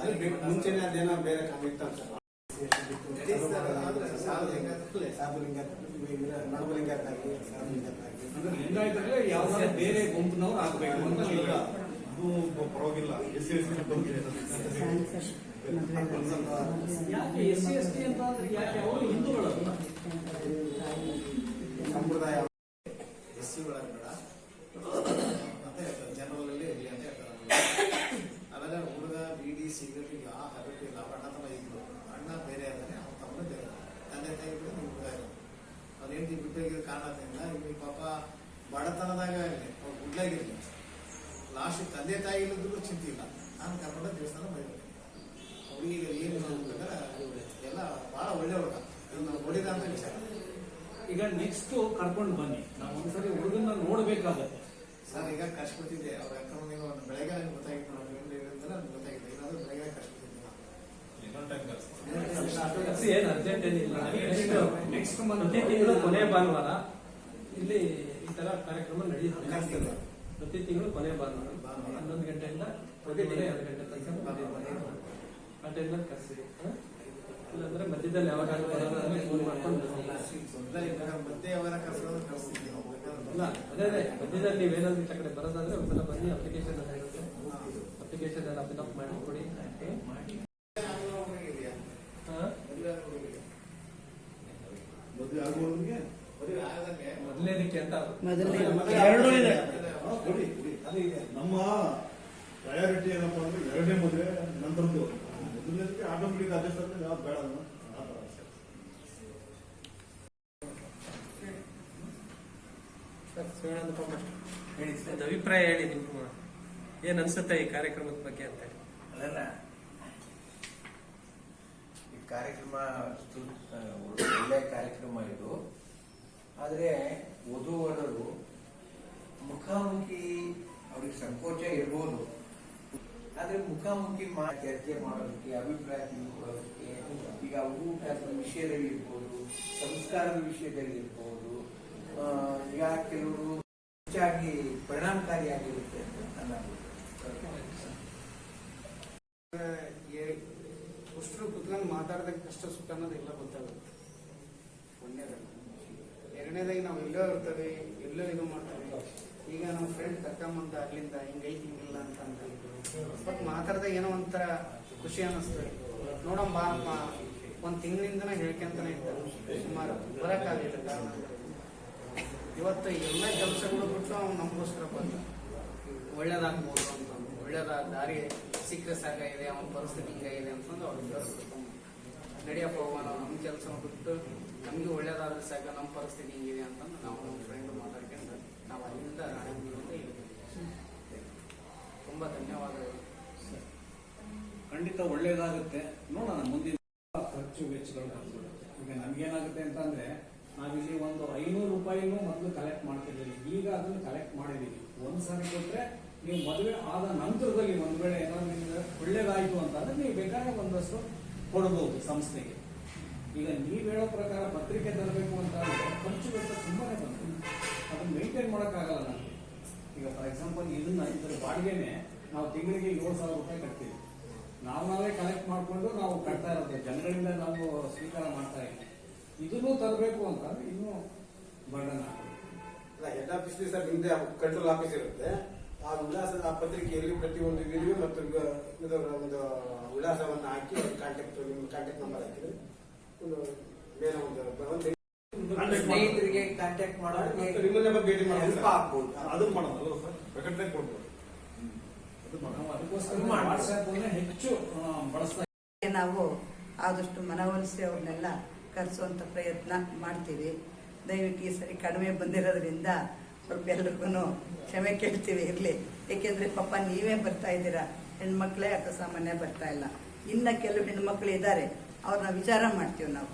ಅಲ್ಲಿ ಬಿಟ್ಟು ಮುಂಚೆನೆ ಅದೇನೋ ಬೇರೆ ಕಮ್ಮಿ ಇತ್ತಂತ ಸರ್ ಅಂದ್ರೆ ಬೇರೆ ಗುಂಪಿನವ್ರು ಆಗ್ಬೇಕು ಅದು ಪರವಾಗಿಲ್ಲ ಎಸ್ ಸಿ ಎಸ್ ಯಾಕೆ ಎಸ್ ಸಿ ಎಸ್ ಟಿ ಯಾಕೆ ಅವರು ಹಿಂದೂಗಳು ಸಂಪ್ರದಾಯ ಎಸ್ ಸಿ ಒಳಗೆ ಬೇಡ ಮತ್ತೆ ಜನರಲ್ ಅಲ್ಲಿ ಇರಲಿ ಅಂತ ಹೇಳ್ತಾರೆ ಆಮೇಲೆ ಹುಡುಗ ಬೀಡಿ ಸಿಗರೇಟ್ ಯಾವ ಹರಟು ಇಲ್ಲ ಅವ್ರ ಅಣ್ಣ ತಮ್ಮ ಇದ್ರು ಅಣ್ಣ ಬೇರೆ ಅದಾನೆ ಅವ್ನ ತಮ್ಮ ಬೇರೆ ತಂದೆ ತಾಯಿ ಬಿಟ್ಟು ನೀವು ಹುಡುಗ ಇರೋದು ಅವ್ರ ಹೆಂಡತಿ ಬಿಟ್ಟೋಗಿರೋ ಕಾರಣದಿಂದ ಇಲ್ಲಿ ಪಾಪ ಬಡತನದಾಗ ಇರಲಿ. ಅವ್ರು ಗುಡ್ಲಾಗಿರ್ಲಿ ಲಾಸ್ಟ್ ತಂದೆ ತಾಯಿ ಇಲ್ಲದ್ರು ಚಿಂತೆ ಇಲ್ಲ. ನಾನು ಕರ್ಕೊಂಡ ದೇವಸ್ಥಾನ ಬರೀಬೇಕು ಹುಡುಗಿಗೆ ಏನು ಅಂತಂದ್ರೆ ಎಲ್ಲ ಬಹಳ ಒಳ್ಳೆ ಹುಡುಗ ಇದು ನೋಡಿದ ಅಂತ ವಿಚಾರ. ಈಗ ನೆಕ್ಸ್ಟ್ ಕರ್ಕೊಂಡು ಬನ್ನಿ. ನಾವು ಒಂದ್ಸರಿ ಹುಡುಗನ್ನ ನೋಡ್ಬೇಕಾಗತ್ತೆ. ಸರ್ ಈಗ ಕಷ್ಟ ಅವ್ರ ಅಕ್ಕನಿಗೆ ಒಂದು ಬೆಳಗ್ಗೆ ನನಗೆ ಗೊತ್ತಾಗಿತ್ತು ನಾವು ಅಂತ ನನಗೆ ಗೊತ್ತಾಗಿತ್ತು ಏನಾದ್ರು ಬೆಳಗ್ಗೆ ಕಷ್ಟ ಕರ್ಸಿ ಏನ್ ಅರ್ಜೆಂಟ್ ಏನಿಲ್ಲ. ನೆಕ್ಸ್ಟ್ ಪ್ರತಿ ತಿಂಗಳು ಕೊನೆ ಭಾನುವಾರ ಇಲ್ಲಿ ಈ ತರ ಕಾರ್ಯಕ್ರಮ ನಡೆಯುತ್ತೆ. ಪ್ರತಿ ತಿಂಗಳು ಕೊನೆ ಭಾನುವಾರ. ಹನ್ನೊಂದು ಗಂಟೆಯಿಂದ ಪ್ರತಿ ದಿನ ಎರಡು ಗಂಟೆ ತನಕ ಟೈಮಲ್ಲಿ ಕರ್ಸಿ? ಇಲ್ಲಾಂದ್ರೆ ಮಧ್ಯದಲ್ಲಿ ಬರೋದಾದ್ರೆ ಫೋನ್ ಮಾಡ್ಕೊಂಡು. ಮತ್ತೆ ಯಾವಾಗ ಕಳ್ಸೋದು ಕಳಿಸ್ತಿದ್ವಿ ನಾವು ಇಲ್ಲ ಅದೇ ಅದೇ. ಮಧ್ಯದಲ್ಲಿ ನೀವೇನಾದ್ರೂ ಈ ಕಡೆ ಬರೋದಾದ್ರೆ ಒಂದ್ಸಲ ಬನ್ನಿ. ಅಪ್ಲಿಕೇಶನ್ ಎಲ್ಲ ಇರುತ್ತೆ. ಅಪ್ಲಿಕೇಶನ್ ಎಲ್ಲ ಫಿಲ್ ಅಪ್ ಮಾಡಿ ಕೊಡಿ ಮಾಡಿ ಹಾ? ಮದುವೆ ಆಗುವವರಿಗೆ ಮದುವೆ ಆಗದಂಗೆ ಮೊದಲನೇದಕ್ಕೆ ಅಂತ ಮೊದಲನೇ ಎರಡೂ ಇದೆ. ಅದು ನಮ್ಮ ಪ್ರಯಾರಿಟಿ ಏನಪ್ಪಾ ಅಂದ್ರೆ ಎರಡನೇ ಮದುವೆ ನಂತರದ್ದು ಮೊದಲನೇದಕ್ಕೆ ಆಟೋಮೆಟಿಕ್ ಅಡ್ಜಸ್ಟ್ ಅಂದ್ರೆ ಯಾವ್ದು ಬೇಡ ಹೇಳಿ ಒಂದು ಅಭಿಪ್ರಾಯ ಹೇಳಿ ನಿಮ್ಮ ಏನ್ ಅನ್ಸುತ್ತೆ ಈ ಕಾರ್ಯಕ್ರಮದ ಬಗ್ಗೆ ಅಂತ ಹೇಳಿ ಈ ಕಾರ್ಯಕ್ರಮ ಸು- ಒಳ್ಳೆ ಕಾರ್ಯಕ್ರಮ ಇದು ಆದರೆ ವಧುವರರು ಮುಖಾಮುಖಿ ಅವ್ರಿಗೆ ಸಂಕೋಚ ಇರ್ಬೋದು. ಆದರೆ ಮುಖಾಮುಖಿ ಮಾ ಚರ್ಚೆ ಮಾಡೋದಕ್ಕೆ ಅಭಿಪ್ರಾಯ ತಿಳ್ಕೊಳ್ಳೋದಕ್ಕೆ ಈಗ ಊಟದ ವಿಷಯದಲ್ಲಿ ಇರ್ಬೋದು ಸಂಸ್ಕಾರದ ವಿಷಯದಲ್ಲಿ ಇರ್ಬೋದು ಈಗ ಕೆಲವರು ಹೆಚ್ಚಾಗಿ ಪರಿಣಾಮಕಾರಿಯಾಗಿರುತ್ತೆ ಅಂತ ನನ್ನ ಅಭಿಪ್ರಾಯ. ಕುತ್ಕೊಂಡು ಮಾತಾಡೋದಕ್ಕೆ ಕಷ್ಟ ಸುಖ ಅನ್ನೋದು ಎಲ್ಲ ಗೊತ್ತಾಗುತ್ತೆ. ಒಂದನೇದಾಗಿ ಎರಡನೇದಾಗಿ ನಾವು ಎಲ್ಲೋ ಇರ್ತೇವೆ ಎಲ್ಲೋ ಇದು ಮಾಡ್ತೇವೆ ಈಗ ನಮ್ಮ ಫ್ರೆಂಡ್ ಕರ್ಕೊಂಬಂದ ಅಲ್ಲಿಂದ ಹಿಂಗೈತಿ ಹಿಂಗಿಲ್ಲ ಅಂತ ಅಂತ ಬಟ್ ಮಾತಾಡ್ದಾಗ ಏನೋ ಒಂಥರ ಖುಷಿ ಅನ್ನಿಸ್ತದೆ ಬಾ ಅಪ್ಪಾ ಒಂದು ತಿಂಗಳಿಂದನೇ ಹೇಳ್ಕೊಂತಾನೆ ಇದ್ದಾರೆ ಸುಮಾರು ಬರೋಕ್ಕಾಗಲಿಲ್ಲ ಕಾರಣ. ಇವತ್ತು ಎಲ್ಲ ಕೆಲಸಗಳು ಬಿಟ್ಟು ಅವ್ನು ನಮಗೋಸ್ಕರ ಬಂದ. ಒಳ್ಳೇದಾಗ್ಬೋದು ಅಂತ ಒಳ್ಳೇದಾದ ದಾರಿ ಸಿಕ್ಕರೆ ಸಾಕಾಗಿದೆ, ಅವನ ಪರಿಸ್ಥಿತಿ ಹಿಂಗಾಗಿದೆ ಅಂತಂದು ಅವ್ರು ಕರ್ಸ್ಕೊಂಡು ನಡಿಯಪ್ಪ ಹೋಗೋಣ ನಮ್ಮ ಕೆಲಸ ಬಿಟ್ಟು ನಮಗೆ ಒಳ್ಳೇದಾದ್ರೆ ಸಾಕ, ನಮ್ಮ ಪರಿಸ್ಥಿತಿ ಹಿಂಗಿದೆ ಅಂತಂದು ನಾವು ನಮ್ಮ ಫ್ರೆಂಡ್ ಮಾತಾಡ್ಕೊಂಡು ನಾವು ಅಲ್ಲಿಂದ ತುಂಬ ಧನ್ಯವಾದಗಳು. ಖಂಡಿತ ಒಳ್ಳೇದಾಗುತ್ತೆ. ನೋಡೋಣ, ಮುಂದಿನ ಖರ್ಚು ವೆಚ್ಚಗಳು. ಈಗ ನಮ್ಗೇನಾಗುತ್ತೆ ಅಂತಂದ್ರೆ ನಾವಿಲ್ಲಿ ಒಂದು ಐನೂರು ರೂಪಾಯಿನೂ ಮೊದಲು ಕಲೆಕ್ಟ್ ಮಾಡ್ತಿದ್ದೀವಿ ಈಗ ಅದನ್ನು ಕಲೆಕ್ಟ್ ಮಾಡಿದೀವಿ. ಒಂದ್ಸರಿ ಕೊಟ್ರೆ ನೀವು ಮದುವೆ ಆದ ನಂತರದಲ್ಲಿ ಒಂದು ವೇಳೆ ಏನಾದ್ರು ನಿಮ್ಗೆ ಒಳ್ಳೇದಾಯ್ತು ಅಂತಂದ್ರೆ ನೀವು ಬೇಕಾದ್ರೆ ಒಂದಷ್ಟು ಕೊಡಬಹುದು ಸಂಸ್ಥೆಗೆ. ಈಗ ನೀವು ಹೇಳೋ ಪ್ರಕಾರ ಪತ್ರಿಕೆ ತರಬೇಕು ಅಂತ ಖರ್ಚು ವೆಚ್ಚ ತುಂಬಾನೇ ಬಂತು. ಅದನ್ನ ಮೇಂಟೈನ್ ಮಾಡೋಕ್ಕಾಗಲ್ಲ ನನಗೆ ಈಗ ಫಾರ್ ಎಕ್ಸಾಂಪಲ್ ಇದನ್ನ ಇದ್ರ ಬಾಡಿಗೆನೆ ನಾವು ತಿಂಗಳಿಗೆ ಏಳು ಸಾವಿರ ರೂಪಾಯಿ ಕಟ್ತೀವಿ. ನಾವು ನಾವೇ ಕಲೆಕ್ಟ್ ಮಾಡಿಕೊಂಡು ನಾವು ಕಟ್ತಾ ಇರೋದು. ಜನಗಳಿಂದ ನಾವು ಸ್ವೀಕಾರ ಮಾಡ್ತಾ ಇದ್ದೀವಿ. ಇದನ್ನು ತರಬೇಕು ಅಂತ ಇನ್ನೂ ಬರ್ಡನ್ ಹೆಡ್ ಆಫೀಸ್ ಸರ್ ನಿಮ್ದೇ ಕಂಟ್ರೋಲ್ ಆಫೀಸ್ ಇರುತ್ತೆ. ಆ ವಿಳಾಸದ ಆ ಪತ್ರಿಕೆಯಲ್ಲಿ ಪ್ರತಿಯೊಂದು ವಿಡಿಯೋ ಮತ್ತು ಒಂದು ವಿಳಾಸವನ್ನು ಹಾಕಿ ಕಾಂಟ್ಯಾಕ್ಟ್ ನಿಮ್ಮ ಕಾಂಟ್ಯಾಕ್ಟ್ ನಂಬರ್ ಹಾಕಿದ್ರೆ ಒಂದು ಮೇಲೆ ಒಂದು ಒಂದು ಸ್ನೇಹಿತರಿಗೆ ಕಾಂಟ್ಯಾಕ್ಟ್ ಮತ್ತೆ ನಿಮ್ಮನ್ನೇ ಬಂದು ಭೇಟಿ ಮಾಡೋದು ಮಾಡೋದು ಹೆಲ್ಪ್ ಆಗ್ಬೋದು. ಅದು ಮಾಡೋದು ಸರ್ ಪ್ರಕಟಣೆ ಕೊಡ್ಬೋದು. ಅದು ಮಾಡೋದು. ನಾವು ಹೆಚ್ಚು ಆದಷ್ಟು ಮನವೊಲಿಸಿ ಅವ್ರನ್ನೆಲ್ಲ ಕರೆಸುವಂತ ಪ್ರಯತ್ನ ಮಾಡ್ತೀವಿ. ದಯವಿಟ್ಟು ಈ ಸರಿ ಕಡಿಮೆ ಬಂದಿರೋದ್ರಿಂದ ಸ್ವಲ್ಪ ಎಲ್ರಿಗೂ ಕ್ಷಮೆ ಕೇಳ್ತೀವಿ ಇರ್ಲಿ. ಏಕೆಂದ್ರೆ ಪಾಪ ನೀವೇ ಬರ್ತಾ ಇದ್ದೀರಾ ಹೆಣ್ಮಕ್ಳೇ ಅಕಸ್ಮಾನ್ಯ ಬರ್ತಾ ಇಲ್ಲ. ಇನ್ನ ಕೆಲವು ಹೆಣ್ಮಕ್ಳು ಇದ್ದಾರೆ. ಅವ್ರನ್ನ ವಿಚಾರ ಮಾಡ್ತೀವಿ ನಾವು.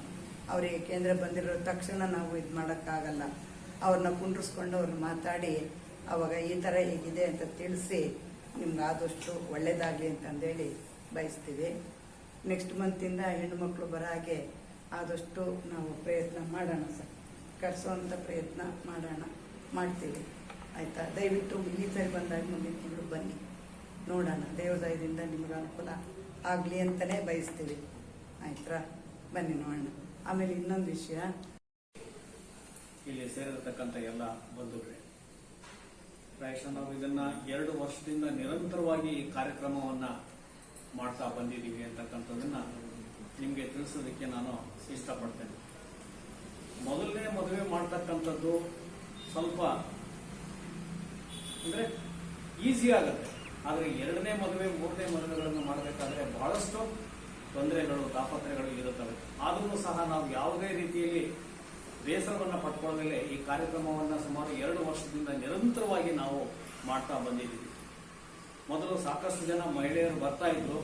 ಅವರಿಗೆ ಕೇಂದ್ರ ಬಂದಿರೋ ತಕ್ಷಣ ನಾವು ಇದು ಮಾಡೋಕ್ಕಾಗಲ್ಲ. ಅವ್ರನ್ನ ಕುಂಡ್ರಿಸ್ಕೊಂಡು ಅವ್ರನ್ನ ಮಾತಾಡಿ, ಅವಾಗ ಈ ಥರ ಹೇಗಿದೆ ಅಂತ ತಿಳಿಸಿ, ನಿಮ್ಗೆ ಆದಷ್ಟು ಒಳ್ಳೇದಾಗಲಿ ಅಂತಂದೇಳಿ ಬಯಸ್ತೀವಿ. ನೆಕ್ಸ್ಟ್ ಮಂತಿಂದ ಹೆಣ್ಣುಮಕ್ಳು ಬರೋ ಹಾಗೆ ಆದಷ್ಟು ನಾವು ಪ್ರಯತ್ನ ಮಾಡೋಣ ಸರ್. ಕರೆಸೋವಂಥ ಪ್ರಯತ್ನ ಮಾಡೋಣ, ಮಾಡ್ತೀವಿ. ಆಯಿತಾ? ದಯವಿಟ್ಟು ಈ ಸರಿ ಬಂದಾಗ ಮುಂದಿನ ತಿಂಗಳು ಬನ್ನಿ. ನೋಡೋಣ. ದೇವದಯದಿಂದ ನಿಮ್ಗೆ ಅನುಕೂಲ ಆಗಲಿ ಅಂತಲೇ ಬಯಸ್ತೀವಿ. ಆಯ್ತಾ ಬನ್ನಿ ನೋಡೋಣ. ಆಮೇಲೆ ಇನ್ನೊಂದು ವಿಷಯ. ಇಲ್ಲಿ ಸೇರಿರತಕ್ಕಂಥ ಎಲ್ಲ ಬಂಧುಗಳೇ ಪ್ರಾಯಶಃ ನಾವು ಇದನ್ನ ಎರಡು ವರ್ಷದಿಂದ ನಿರಂತರವಾಗಿ ಈ ಕಾರ್ಯಕ್ರಮವನ್ನ ಮಾಡ್ತಾ ಬಂದಿದ್ದೀವಿ ಅಂತಕ್ಕಂಥದನ್ನ ನಿಮಗೆ ತಿಳಿಸೋದಕ್ಕೆ ನಾನು ಇಷ್ಟಪಡ್ತೇನೆ. ಮೊದಲನೇ ಮದುವೆ ಮಾಡ್ತಕ್ಕಂಥದ್ದು ಸ್ವಲ್ಪ ಅಂದ್ರೆ ಈಸಿ ಆಗುತ್ತೆ. ಆದರೆ ಎರಡನೇ ಮದುವೆ, ಮೂರನೇ ಮದುವೆಗಳನ್ನು ಮಾಡಬೇಕಾದ್ರೆ ಬಹಳಷ್ಟು ತೊಂದರೆಗಳು ತಾಪತ್ರೆಗಳು ಇರುತ್ತವೆ. ಆದರೂ ಸಹ ನಾವು ಯಾವುದೇ ರೀತಿಯಲ್ಲಿ ಬೇಸರವನ್ನು ಪಟ್ಕೊಳ್ಳದಲ್ಲೇ ಈ ಕಾರ್ಯಕ್ರಮವನ್ನು ಸುಮಾರು ಎರಡು ವರ್ಷದಿಂದ ನಿರಂತರವಾಗಿ ನಾವು ಮಾಡ್ತಾ ಬಂದಿದ್ದೀವಿ. ಮೊದಲು ಸಾಕಷ್ಟು ಜನ ಮಹಿಳೆಯರು ಬರ್ತಾ ಇದ್ರು.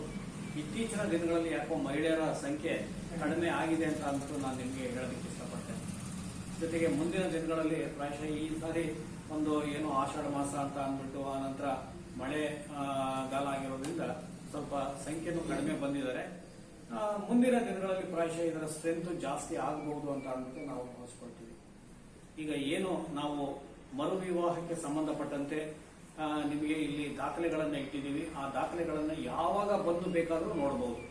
ಇತ್ತೀಚಿನ ದಿನಗಳಲ್ಲಿ ಯಾಕೋ ಮಹಿಳೆಯರ ಸಂಖ್ಯೆ ಕಡಿಮೆ ಆಗಿದೆ ಅಂತ ಅಂದ್ಬಿಟ್ಟು ನಾನು ನಿಮಗೆ ಹೇಳೋದಕ್ಕೆ ಇಷ್ಟಪಡ್ತೇನೆ. ಜೊತೆಗೆ ಮುಂದಿನ ದಿನಗಳಲ್ಲಿ ಪ್ರಾಯಶಃ ಈ ಸಾರಿ ಒಂದು ಏನು ಆಷಾಢ ಮಾಸ ಅಂತ ಅಂದ್ಬಿಟ್ಟು ಆ ನಂತರ ಮಳೆ ಗಾಲ ಆಗಿರೋದ್ರಿಂದ ಸ್ವಲ್ಪ ಸಂಖ್ಯೆನೂ ಕಡಿಮೆ ಬಂದಿದ್ದಾರೆ. ಮುಂದಿನ ದಿನಗಳಲ್ಲಿ ಪ್ರಾಯಶಃ ಇದರ ಸ್ಟ್ರೆಂತ್ ಜಾಸ್ತಿ ಆಗಬಹುದು ಅಂತ ಅಂದ್ಬಿಟ್ಟು ನಾವು ಭಾವಿಸ್ಕೊಳ್ತೀವಿ. ಈಗ ಏನು ನಾವು ಮರು ವಿವಾಹಕ್ಕೆ ಸಂಬಂಧಪಟ್ಟಂತೆ ನಿಮಗೆ ಇಲ್ಲಿ ದಾಖಲೆಗಳನ್ನು ಇಟ್ಟಿದ್ದೀವಿ. ಆ ದಾಖಲೆಗಳನ್ನು ಯಾವಾಗ ಬಂದು ಬೇಕಾದರೂ ನೋಡಬಹುದು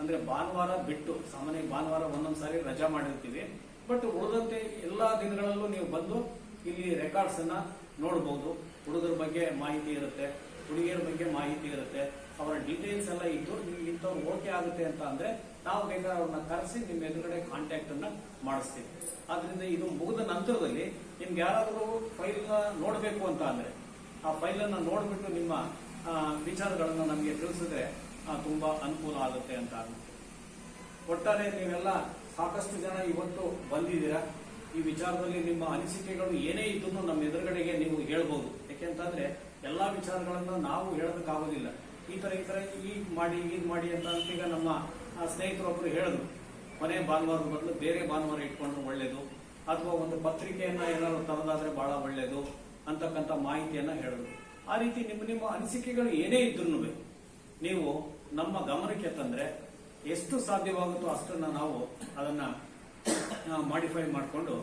ಅಂದ್ರೆ ಭಾನುವಾರ ಬಿಟ್ಟು, ಸಾಮಾನ್ಯ ಭಾನುವಾರ ಒಂದೊಂದು ಸಾರಿ ರಜಾ ಮಾಡಿರ್ತೀವಿ. ಬಟ್ ಉಳಿದಂತೆ ಎಲ್ಲಾ ದಿನಗಳಲ್ಲೂ ನೀವು ಬಂದು ಇಲ್ಲಿ ರೆಕಾರ್ಡ್ಸ್ ಅನ್ನ ನೋಡಬಹುದು ಹುಡುಗರ ಬಗ್ಗೆ ಮಾಹಿತಿ ಇರುತ್ತೆ, ಹುಡುಗಿಯರ ಬಗ್ಗೆ ಮಾಹಿತಿ ಇರುತ್ತೆ. ಅವರ ಡೀಟೇಲ್ಸ್ ಎಲ್ಲ ಇದ್ದು ನಿಮ್ಗೆ ಇಂಥವ್ರು ಓಕೆ ಆಗುತ್ತೆ ಅಂತ ಅಂದ್ರೆ ನಾವು ಬೇಕಾದ್ರೆ ಅವ್ರನ್ನ ಕರೆಸಿ ನಿಮ್ಮ ಎದುರುಗಡೆ ಕಾಂಟ್ಯಾಕ್ಟ್ ಅನ್ನ ಮಾಡಿಸ್ತೀವಿ. ಆದ್ರಿಂದ ಇದು ಮುಗಿದ ನಂತರದಲ್ಲಿ ನಿಮ್ಗೆ ಯಾರಾದರೂ ಫೈಲ್ ನೋಡಬೇಕು ಅಂತ ಅಂದ್ರೆ, ಆ ಫೈಲ್ ಅನ್ನ ನೋಡ್ಬಿಟ್ಟು ನಿಮ್ಮ ವಿಚಾರಗಳನ್ನ ನಮಗೆ ತಿಳಿಸಿದ್ರೆ ತುಂಬಾ ಅನುಕೂಲ ಆಗುತ್ತೆ ಅಂತ ಅನ್ಬಿಟ್ಟು ಒಟ್ಟಾರೆ ನೀವೆಲ್ಲ ಸಾಕಷ್ಟು ಜನ ಇವತ್ತು ಬಂದಿದ್ದೀರಾ? ಈ ವಿಚಾರದಲ್ಲಿ ನಿಮ್ಮ ಅನಿಸಿಕೆಗಳು ಏನೇ ಇದ್ದು ನಮ್ಮ ಎದುರುಗಡೆಗೆ ನೀವು ಹೇಳ್ಬೋದು. ಯಾಕೆಂತಂದ್ರೆ, ಎಲ್ಲಾ ವಿಚಾರಗಳನ್ನ ನಾವು ಹೇಳೋದಕ್ಕಾಗೋದಿಲ್ಲ. ಈ ಥರ ಈ ಥರ ಈಗ ಮಾಡಿ ಈಗ ಮಾಡಿ ಅಂತ ಅಂತ ಈಗ ನಮ್ಮ ಆ, ಸ್ನೇಹಿತರೊಬ್ರು ಹೇಳಿದ್ರು. ಮನೆ ಭಾನುವಾರದ ಬದಲು ಬೇರೆ ಭಾನುವಾರ ಇಟ್ಕೊಂಡ್ರೆ ಒಳ್ಳೇದು ಅಥವಾ ಒಂದು ಪತ್ರಿಕೆಯನ್ನು ಏನಾದ್ರು ತರದಾದ್ರೆ ಬಹಳ ಒಳ್ಳೇದು ಅಂತಕ್ಕಂಥ ಮಾಹಿತಿಯನ್ನು ಹೇಳಿದ್ರು. ಆ ರೀತಿ ನಿಮ್ಮ ನಿಮ್ಮ ಅನಿಸಿಕೆಗಳು ಏನೇ ಇದ್ರೂ ನೀವು ನಮ್ಮ ಗಮನಕ್ಕೆ ತಂದ್ರೆ ಎಷ್ಟು ಸಾಧ್ಯವಾಗುತ್ತೋ ಅಷ್ಟನ್ನ ನಾವು ಅದನ್ನ ಮಾಡಿಫೈ ಮಾಡಿಕೊಂಡು